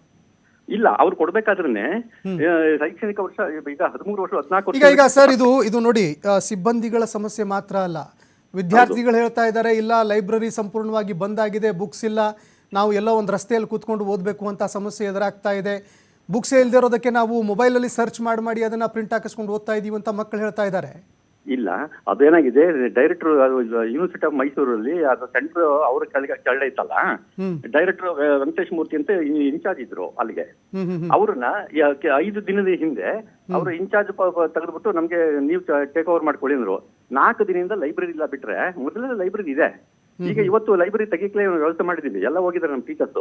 ಇಲ್ಲ ಅವ್ರು ಕೊಡ್ಬೇಕಾದ್ರೆ ಶೈಕ್ಷಣಿಕ ವರ್ಷ ಈಗ ಹದಿಮೂರು ವರ್ಷ ಹದಿನಾಲ್ಕು ಈಗ ಈಗ ಸರ್ ಇದು ಇದು ನೋಡಿ ಆ, ಸಿಬ್ಬಂದಿಗಳ ಸಮಸ್ಯೆ ಮಾತ್ರ ಅಲ್ಲ. ವಿದ್ಯಾರ್ಥಿಗಳು ಹೇಳ್ತಾ ಇದ್ದಾರೆ ಇಲ್ಲ ಲೈಬ್ರರಿ ಸಂಪೂರ್ಣವಾಗಿ ಬಂದ್ ಆಗಿದೆ ಬುಕ್ಸ್ ಇಲ್ಲ ನಾವು ಎಲ್ಲೋ ಒಂದು ರಸ್ತೆಯಲ್ಲಿ ಕೂತ್ಕೊಂಡು ಓದಬೇಕು ಅಂತ ಸಮಸ್ಯೆ ಎದುರಾಗ್ತಾ ಇದೆ. ಬುಕ್ಸ್ ಇಲ್ಲದೆ ಇರೋದಕ್ಕೆ ನಾವು ಮೊಬೈಲಲ್ಲಿ ಸರ್ಚ್ ಮಾಡಿ ಮಾಡಿ ಅದನ್ನ ಪ್ರಿಂಟ್ ಹಾಕಿಸ್ಕೊಂಡು ಓದ್ತಾ ಇದೀವಿ ಅಂತ ಮಕ್ಕಳು ಹೇಳ್ತಾ ಇದ್ದಾರೆ. ಇಲ್ಲ ಅದೇನಾಗಿದೆ ಡೈರೆಕ್ಟರ್ ಯೂನಿವರ್ಸಿಟಿ ಆಫ್ ಮೈಸೂರಲ್ಲಿ ಅದು ಸೆಂಟರ್ ಅವ್ರ ಕೆಳಗೆ ಕೆಳಗಡೆ ಇತ್ತಲ್ಲ? ಡೈರೆಕ್ಟರ್ ವೆಂಕಟೇಶ್ ಮೂರ್ತಿ ಅಂತ ಇನ್ಚಾರ್ಜ್ ಇದ್ರು ಅಲ್ಲಿಗೆ. ಅವ್ರನ್ನ ಐದು ದಿನದ ಹಿಂದೆ ಅವರು ಇನ್ಚಾರ್ಜ್ ತೆಗೆದ್ಬಿಟ್ಟು ನಮ್ಗೆ ನೀವು ಟೇಕ್ ಓವರ್ ಮಾಡ್ಕೊಳ್ಳಿ ಅಂದ್ರು. ನಾಲ್ಕು ದಿನದಿಂದ ಲೈಬ್ರರಿ ಇಲ್ಲ ಬಿಟ್ರೆ ಮೊದಲೇ ಲೈಬ್ರರಿ ಇದೆ. ಈಗ ಇವತ್ತು ಲೈಬ್ರರಿ ತೆಗಿಕ್ಲೇ ವ್ಯವಸ್ಥೆ ಮಾಡಿದೀವಿ ಎಲ್ಲ ಹೋಗಿದ್ದಾರೆ ನಮ್ಮ ಟೀಚರ್ಸ್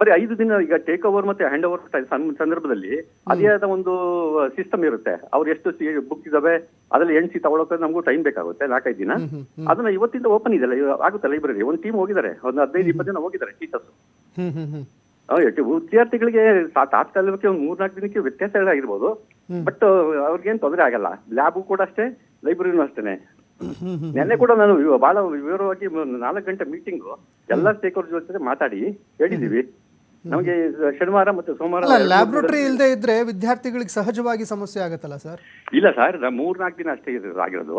ಬರೀ ಐದು ದಿನ ಈಗ ಟೇಕ್ ಓವರ್ ಮತ್ತೆ ಹ್ಯಾಂಡ್ ಓವರ್ ಸಂದರ್ಭದಲ್ಲಿ ಅದೇ ಆದ ಒಂದು ಸಿಸ್ಟಮ್ ಇರುತ್ತೆ. ಅವ್ರು ಎಷ್ಟು ಬುಕ್ ಇದಾವೆ ಅದ್ರಲ್ಲಿ ಎಣ್ಸಿ ತಗೊಳಕ್ಕೆ ನಮಗೂ ಟೈಮ್ ಬೇಕಾಗುತ್ತೆ ನಾಲ್ಕೈದು ದಿನ. ಅದನ್ನ ಇವತ್ತಿಂದ ಓಪನ್ ಇದೆ ಆಗುತ್ತೆ ಲೈಬ್ರರಿ ಒಂದು ಟೀಮ್ ಹೋಗಿದ್ದಾರೆ ಒಂದು ಹದಿನೈದು ಇಪ್ಪತ್ತು ಜನ ಹೋಗಿದ್ದಾರೆ ಟೀಚರ್ಸ್ ವಿದ್ಯಾರ್ಥಿಗಳಿಗೆ ತಾತ್ಕಾಲಿಕ ತಾತ್ಕಾಲಿಕಕ್ಕೆ ಒಂದು ಮೂರ್ನಾಲ್ಕು ದಿನಕ್ಕೆ ವ್ಯತ್ಯಾಸ ಆಗಿರ್ಬೋದು ಬಟ್ ಅವ್ರಿಗೇನು ತೊಂದರೆ ಆಗಲ್ಲ. ಲ್ಯಾಬು ಕೂಡ ಅಷ್ಟೇ ಲೈಬ್ರರಿನೂ ಅಷ್ಟೇನೆ. ನೆನ್ನೆ ಕೂಡ ನಾನು ಬಹಳ ವಿವರವಾಗಿ ನಾಲ್ಕು ಗಂಟೆ ಮೀಟಿಂಗು ಎಲ್ಲ ಸ್ಟೇಕ್ ಜೊತೆ ಮಾತಾಡಿ ಹೇಳಿದೀವಿ. ನಮಗೆ ಶನಿವಾರ ಮತ್ತು ಸೋಮವಾರ ಲ್ಯಾಬ್ರೋಟರಿ ಇಲ್ಲದೆ ಇದ್ರೆ ವಿದ್ಯಾರ್ಥಿಗಳಿಗೆ ಸಹಜವಾಗಿ ಸಮಸ್ಯೆ ಆಗತ್ತಲ್ಲ ಸರ್? ಇಲ್ಲ ಸರ್ ಮೂರ್ನಾಲ್ಕು ದಿನ ಅಷ್ಟೇ ಆಗಿರೋದು.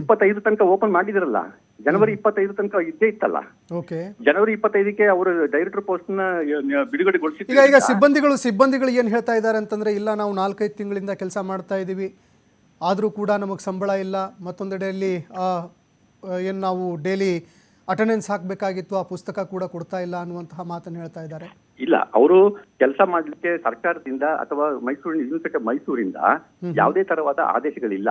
ಇಪ್ಪತ್ತೈದು ತನಕ ಓಪನ್ ಮಾಡಿದಿರಲ್ಲ ಜನವರಿ ಇಪ್ಪತ್ತೈದು ತನಕ ಇದ್ದೇ ಇತ್ತಲ್ಲ. ಓಕೆ. ಜನವರಿ ಇಪ್ಪತ್ತೈದಕ್ಕೆ ಅವರು ಡೈರೆಕ್ಟರ್ ಪೋಸ್ಟ್ನ ಈಗ ಈಗ ಸಿಬ್ಬಂದಿಗಳು ಸಿಬ್ಬಂದಿಗಳು ಏನ್ ಹೇಳ್ತಾ ಇದ್ದಾರೆ ಅಂತಂದ್ರೆ ಇಲ್ಲ ನಾವು ನಾಲ್ಕೈದು ತಿಂಗಳಿಂದ ಕೆಲಸ ಮಾಡ್ತಾ ಇದೀವಿ. ಆದರೂ ಕೂಡ ನಮಗೆ ಸಂಬಳ ಇಲ್ಲ. ಮತ್ತೊಂದೆಡೆಯಲ್ಲಿ ಏನು ನಾವು ಡೈಲಿ ಅಟೆಂಡೆನ್ಸ್ ಹಾಕಬೇಕಾಗಿತ್ತು ಆ ಪುಸ್ತಕ ಕೂಡ ಕೊಡ್ತಾ ಇಲ್ಲ ಅನ್ನುವಂತಹ ಮಾತನ್ನು ಹೇಳ್ತಾ ಇದ್ದಾರೆ. ಇಲ್ಲ ಅವರು ಕೆಲಸ ಮಾಡಲಿಕ್ಕೆ ಸರ್ಕಾರದಿಂದ ಅಥವಾ ಮೈಸೂರಿನ ಮೈಸೂರಿಂದ ಯಾವುದೇ ತರವಾದ ಆದೇಶಗಳಿಲ್ಲ.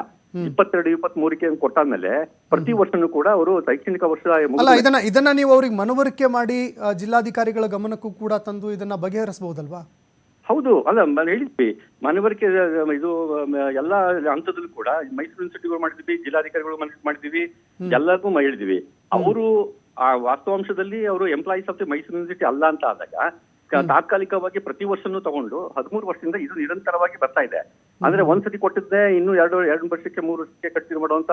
ಇಪ್ಪತ್ತೆರಡು ಇಪ್ಪತ್ತ್ ಮೂರಕ್ಕೆ ಕೊಟ್ಟಾದ್ಮೇಲೆ ಪ್ರತಿ ವರ್ಷನೂ ಕೂಡ ಅವರು ಶೈಕ್ಷಣಿಕ ವರ್ಷ ಅಲ್ಲ ಇದನ್ನ ಇದನ್ನ ನೀವು ಅವ್ರಿಗೆ ಮನವರಿಕೆ ಮಾಡಿ ಜಿಲ್ಲಾಧಿಕಾರಿಗಳ ಗಮನಕ್ಕೂ ಕೂಡ ತಂದು ಇದನ್ನ ಬಗೆಹರಿಸಬಹುದಲ್ವಾ ಹೌದು ಅಲ್ಲ ನಾನು ಹೇಳಿದ್ವಿ. ಮನವರಿಕೆ ಇದು ಎಲ್ಲ ಹಂತದಲ್ಲೂ ಕೂಡ ಮೈಸೂರು ಯೂನಿವರ್ಸಿಟಿಗಳು ಮಾಡಿದ್ವಿ ಜಿಲ್ಲಾಧಿಕಾರಿಗಳು ಮನವಿ ಮಾಡಿದ್ವಿ ಎಲ್ಲರಿಗೂ ಹೇಳಿದ್ವಿ ಅವರು ಆ ವಾಸ್ತವಾಂಶದಲ್ಲಿ ಅವರು employees of the Mysuru university ಅಲ್ಲ ಅಂತ ಆದಾಗ ತಾತ್ಕಾಲಿಕವಾಗಿ ಪ್ರತಿ ವರ್ಷನೂ ತಗೊಂಡು ಹದಿಮೂರು ವರ್ಷದಿಂದ ಇದು ನಿರಂತರವಾಗಿ ಬರ್ತಾ ಇದೆ. ಅಂದ್ರೆ ಒಂದ್ಸತಿ ಕೊಟ್ಟಿದ್ದೆ ಇನ್ನು ಎರಡು ಎರಡು ವರ್ಷಕ್ಕೆ ಮೂರು ವರ್ಷಕ್ಕೆ ಕಟ್ಟಿರು ಮಾಡುವಂತ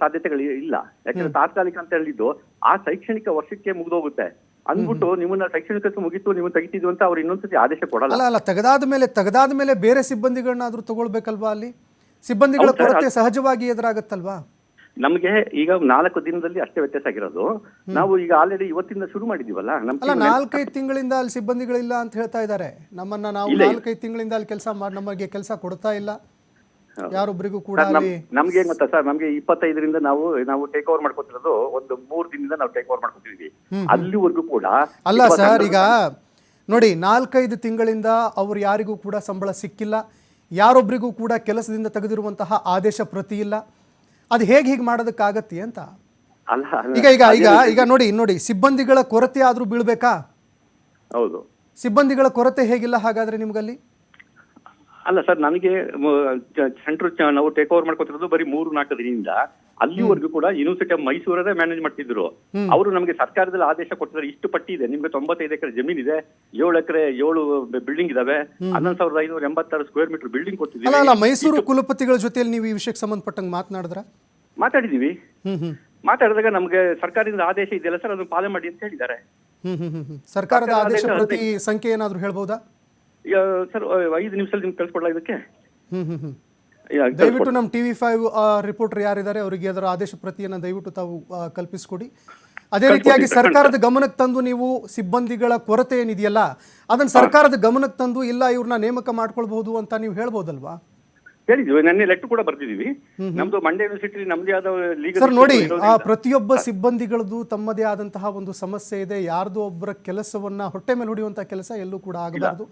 ಸಾಧ್ಯತೆಗಳು ಇಲ್ಲ. ಯಾಕಂದ್ರೆ ತಾತ್ಕಾಲಿಕ ಅಂತ ಹೇಳಿದ್ದು ಆ ಶೈಕ್ಷಣಿಕ ವರ್ಷಕ್ಕೆ ಮುಗಿದೋಗುತ್ತೆ. ಅಂದ್ಬಿಟ್ಟು ನಿಮ್ಮನ್ನ ಶೈಕ್ಷಣಿಕ ಮುಗಿತು ನೀವು ತೆಗಿತಿದ್ವಿ ಅಂತ ಅವ್ರು ಇನ್ನೊಂದ್ಸತಿ ಆದೇಶ ಕೊಡಲ್ಲ. ಅಲ್ಲ ಅಲ್ಲ ತೆಗೆದಾದ ಮೇಲೆ ತೆಗೆದಾದ ಮೇಲೆ ಬೇರೆ ಸಿಬ್ಬಂದಿಗಳನ್ನಾದ್ರೂ ತಗೊಳ್ಬೇಕಲ್ವಾ ಅಲ್ಲಿ? ಸಿಬ್ಬಂದಿಗಳ ಕೊರತೆ ಸಹಜವಾಗಿ ಎದುರಾಗತ್ತಲ್ವಾ? ನಮಗೆ ಈಗ ನಾಲ್ಕು ದಿನದಲ್ಲಿ ಅಷ್ಟೇ ವ್ಯತ್ಯಾಸ ಆಗಿರೋದು. ನಾವು ಈಗ ಆಲ್ರೆಡಿ ಇವತ್ತಿಂದ ಶುರು ಮಾಡಿದೀವಲ್ಲ ನಮ್ಮ ಅಲ್ಲ ನಾಲ್ಕೈದು ತಿಂಗಳಿಂದ ಅಲ್ಲಿ ಸಿಬ್ಬಂದಿಗಳಿಲ್ಲ ಅಂತ ಹೇಳ್ತಾ ಇದ್ದಾರೆ. ನಮ್ಮನ್ನ ನಾವು. ನಾಲ್ಕೈದು ತಿಂಗಳಿಂದ ಅಲ್ಲಿ ಕೆಲಸ ಮಾಡಿ ನಮಗೆ ಕೆಲಸ ಕೊಡ್ತಾ ಇಲ್ಲ. ಯಾರೊಬ್ಬರಿಗೂ ಕೂಡ ನಮ್ಗೆ ಏನ್ ಗೊತ್ತಾ ಸರ್ ನಮ್ಗೆ ಇಪ್ಪತ್ತೈದರಿಂದ ನಾವು ನಾವು ಟೇಕ್ ಓವರ್ ಮಾಡ್ಕೊತಿರೋದು ಒಂದು ಮೂರ್ ದಿನದಿಂದ ನಾವು ಟೇಕ್ ಓವರ್ ಮಾಡ್ಕೊತಿದೀವಿ ಅಲ್ಲಿವರೆಗೂ ಕೂಡ ಅಲ್ಲ ಸರ್ ಈಗ ನೋಡಿ ನಾಲ್ಕೈದು ತಿಂಗಳಿಂದ ಅವ್ರು ಯಾರಿಗೂ ಕೂಡ ಸಂಬಳ ಸಿಕ್ಕಿಲ್ಲ. ಯಾರೊಬ್ಬರಿಗೂ ಕೂಡ ಕೆಲಸದಿಂದ ತೆಗೆದಿರುವಂತಹ ಆದೇಶ ಪ್ರತಿ ಇಲ್ಲ ಅದು ಹೇಗೆ ಹೀಗೆ ಮಾಡೋದಕ್ಕಾಗತ್ತೆ ಅಂತ. ಈಗ ಈಗ ಈಗ ಈಗ ನೋಡಿ ನೋಡಿ ಸಿಬ್ಬಂದಿಗಳ ಕೊರತೆ ಆದ್ರೂ ಬೀಳ್ಬೇಕಾ? ಹೌದು. ಸಿಬ್ಬಂದಿಗಳ ಕೊರತೆ ಹೇಗಿಲ್ಲ ಹಾಗಾದ್ರೆ ನಿಮ್ಗಲ್ಲಿ? ಅಲ್ಲ ಸರ್ ನನಗೆ ಸೆಂಟ್ರ್ ನಾವು ಟೇಕ್ ಓವರ್ ಮಾಡ್ಕೊತಿರೋದು ಬರೀ ಮೂರು ನಾಲ್ಕು ದಿನದಿಂದ. ಅಲ್ಲಿವರೆಗೂ ಕೂಡ ಯೂನಿವರ್ಸಿಟಿ ಆಫ್ ಮೈಸೂರದೇ ಮ್ಯಾನೇಜ್ ಮಾಡ್ತಿದ್ರು. ಅವರು ನಮಗೆ ಸರ್ಕಾರದಲ್ಲಿ ಆದೇಶ ಕೊಟ್ಟಿದ್ದಾರೆ. ಇಷ್ಟು ಪಟ್ಟಿ ಇದೆ. ನಿಮ್ಗೆ ತೊಂಬತ್ತೈದು ಎಕರೆ ಜಮೀನ್ ಇದೆ. ಏಳು ಎಕರೆ ಏಳು ಬಿಲ್ಡಿಂಗ್ ಇದಾವೆ. ಹನ್ನೊಂದು ಸಾವಿರದ ಐನೂರ ಎಂಬತ್ತಾರು ಸ್ಕ್ವೇರ್ ಮೀಟರ್ ಬಿಲ್ಡಿಂಗ್ ಕೊಟ್ಟಿದ್ದೀವಿ. ಮೈಸೂರು ಕುಲಪತಿಗಳ ಜೊತೆಯಲ್ಲಿ ನೀವು ಈ ವಿಷಯಕ್ಕೆ ಸಂಬಂಧಪಟ್ಟಂಗೆ ಮಾತನಾಡಿದ್ರ? ಮಾತಾಡಿದೀವಿ ಮಾತಾಡಿದಾಗ ನಮ್ಗೆ ಸರ್ಕಾರದಿಂದ ಆದೇಶ ಇದೆಯಲ್ಲ ಸರ್ ಅದನ್ನು ಪಾಲನೆ ಮಾಡಿ ಅಂತ ಹೇಳಿದ್ದಾರೆ. ಹ್ಮ್ ಹ್ಮ್ ಹ್ಮ್ ಹ್ಮ್. ಸರ್ಕಾರದ ಆದೇಶ ಪ್ರತಿ ಸಂಖ್ಯೆ ಏನಾದ್ರು ಹೇಳ್ಬೋದಾ? ಈಗ ಸರ್ ಐದು ನಿಮಿಷದಲ್ಲಿ ನಿಮ್ಗೆ ಕಳ್ಸಿಕೊಡ್ಲಾ ಇದಕ್ಕೆ? ಹ್ಮ್ ಹ್ಮ್ ಹ್ಮ್. ದಯವಿಟ್ಟು ನಮ್ಮ ಟಿವಿ ಫೈವ್ ರಿಪೋರ್ಟರ್ ಯಾರಿದ್ದಾರೆ ಅವರಿಗೆ ಅದರ ಆದೇಶ ಪ್ರತಿಯನ್ನು ದಯವಿಟ್ಟು ತಾವು ಕಲ್ಪಿಸಿಕೊಡಿ ಕಲ್ಪಿಸ್ಕೊಡಿ. ಅದೇ ರೀತಿಯಾಗಿ ಸರ್ಕಾರದ ಗಮನಕ್ಕೆ ತಂದು ನೀವು ಸಿಬ್ಬಂದಿಗಳ ಕೊರತೆ ಏನಿದೆಯಲ್ಲ ಅದನ್ನ ಸರ್ಕಾರದ ಗಮನಕ್ಕೆ ತಂದು ಇಲ್ಲ ಇವ್ರನ್ನ ನೇಮಕ ಮಾಡ್ಕೊಳ್ಬಹುದು ಅಂತ ನೀವು ಹೇಳ್ಬೋದಲ್ವಾ? ಹೇಳಿದ್ವಿ ನೆನ್ನೆ ಲೆಟರ್ ಕೂಡ ಬರ್ತಿದೀವಿ ನಮ್ದು ಮಂಡ್ಯ ಯೂನಿವರ್ಸಿಟಿ ನಮ್ದೇ ಆದ ಲೀಗಲ್ ಸರ್ ನೋಡಿ ಆ ಪ್ರತಿಯೊಬ್ಬ ಸಿಬ್ಬಂದಿಗಳದ್ದು ತಮ್ಮದೇ ಆದಂತಹ ಒಂದು ಸಮಸ್ಯೆ ಇದೆ. ಯಾರ್ದೋ ಒಬ್ಬರ ಕೆಲಸವನ್ನ ಹೊಟ್ಟೆ ಮೇಲೆ ಹೊಡೆಯುವಂತಹ ಕೆಲಸ ಎಲ್ಲೂ ಕೂಡ ಆಗಬಾರ್ದು.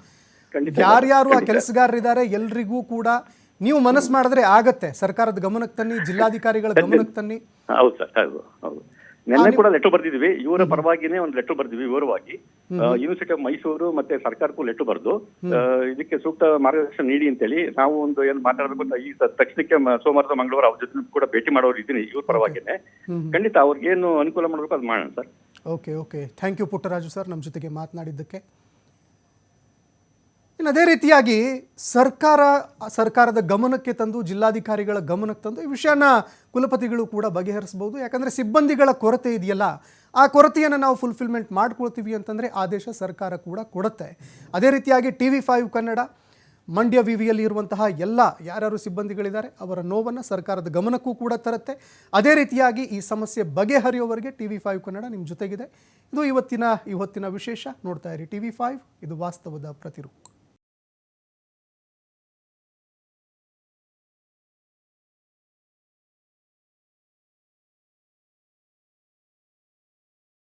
ಯಾರ್ಯಾರು ಆ ಕೆಲಸಗಾರರಿದ್ದಾರೆ ಎಲ್ರಿಗೂ ಕೂಡ ನೀವು ಮನಸ್ಸು ಮಾಡಿದ್ರೆ ಆಗತ್ತೆ. ಸರ್ಕಾರದ ಗಮನಕ್ಕೆ ತನ್ನಿ ಜಿಲ್ಲಾಧಿಕಾರಿಗಳ ಗಮನಕ್ಕೆ ತನ್ನಿ. ಹೌದು ಸರ್ ಹೌದು ಹೌದು. ನಿನ್ನೆ ಕೂಡ ಲೆಟರ್ ಬರ್ದಿದ್ವಿ. ಇವರ ಪರವಾಗಿನೇ ಒಂದು ಲೆಟರ್ ಬರ್ದಿದ್ವಿ ವಿವರವಾಗಿ. ಯೂನಿವರ್ಸಿಟಿ ಆಫ್ ಮೈಸೂರು ಮತ್ತೆ ಸರ್ಕಾರಕ್ಕೂ ಲೆಟರ್ ಬರೆದು ಇದಕ್ಕೆ ಸೂಕ್ತ ಮಾರ್ಗದರ್ಶನ ನೀಡಿ ಅಂತೇಳಿ ನಾವು ಒಂದು ಏನು ಮಾತಾಡಬೇಕು ಅಂತ ಈ ತಕ್ಷಣಕ್ಕೆ ಸೋಮವಾರದ ಮಂಗಳವಾರ ಅವ್ರ ಜೊತೆ ಕೂಡ ಭೇಟಿ ಮಾಡೋರು ಇದ್ದೀನಿ ಇವ್ರ ಪರವಾಗಿನೇ. ಖಂಡಿತ ಅವ್ರಿಗೆ ಏನು ಅನುಕೂಲ ಮಾಡಬೇಕು ಅದು ಮಾಡೋಣ sir. Okay okay thank you Puttaraju sir ನಮ್ಮ ಜೊತೆಗೆ ಮಾತನಾಡಿದ್ದಕ್ಕೆ. ಇನ್ನು ಅದೇ ರೀತಿಯಾಗಿ ಸರ್ಕಾರ, ಸರ್ಕಾರದ ಗಮನಕ್ಕೆ ತಂದು, ಜಿಲ್ಲಾಧಿಕಾರಿಗಳ ಗಮನಕ್ಕೆ ತಂದು ಈ ವಿಷಯನ ಕುಲಪತಿಗಳು ಕೂಡ ಬಗೆಹರಿಸ್ಬೋದು. ಯಾಕಂದರೆ ಸಿಬ್ಬಂದಿಗಳ ಕೊರತೆ ಇದೆಯಲ್ಲ, ಆ ಕೊರತೆಯನ್ನು ನಾವು ಫುಲ್ಫಿಲ್ಮೆಂಟ್ ಮಾಡ್ಕೊಳ್ತೀವಿ ಅಂತಂದರೆ ಆದೇಶ ಸರ್ಕಾರ ಕೂಡ ಕೊಡುತ್ತೆ. ಅದೇ ರೀತಿಯಾಗಿ T V five Kannada, Mandya V ವಿಯಲ್ಲಿ ಇರುವಂತಹ ಎಲ್ಲ ಯಾರ್ಯಾರು ಸಿಬ್ಬಂದಿಗಳಿದ್ದಾರೆ, ಅವರ ನೋವನ್ನು ಸರ್ಕಾರದ ಗಮನಕ್ಕೂ ಕೂಡ ತರುತ್ತೆ. ಅದೇ ರೀತಿಯಾಗಿ ಈ ಸಮಸ್ಯೆ ಬಗೆಹರಿಯೋವರೆಗೆ ಟಿ ವಿ ಫೈವ್ ಕನ್ನಡ ನಿಮ್ಮ ಜೊತೆಗಿದೆ. ಇದು ಇವತ್ತಿನ ಇವತ್ತಿನ ವಿಶೇಷ. ನೋಡ್ತಾ ಇರಿ ಟಿ ವಿ ಫೈವ್, ಇದು ವಾಸ್ತವದ ಪ್ರತಿರೂಪ.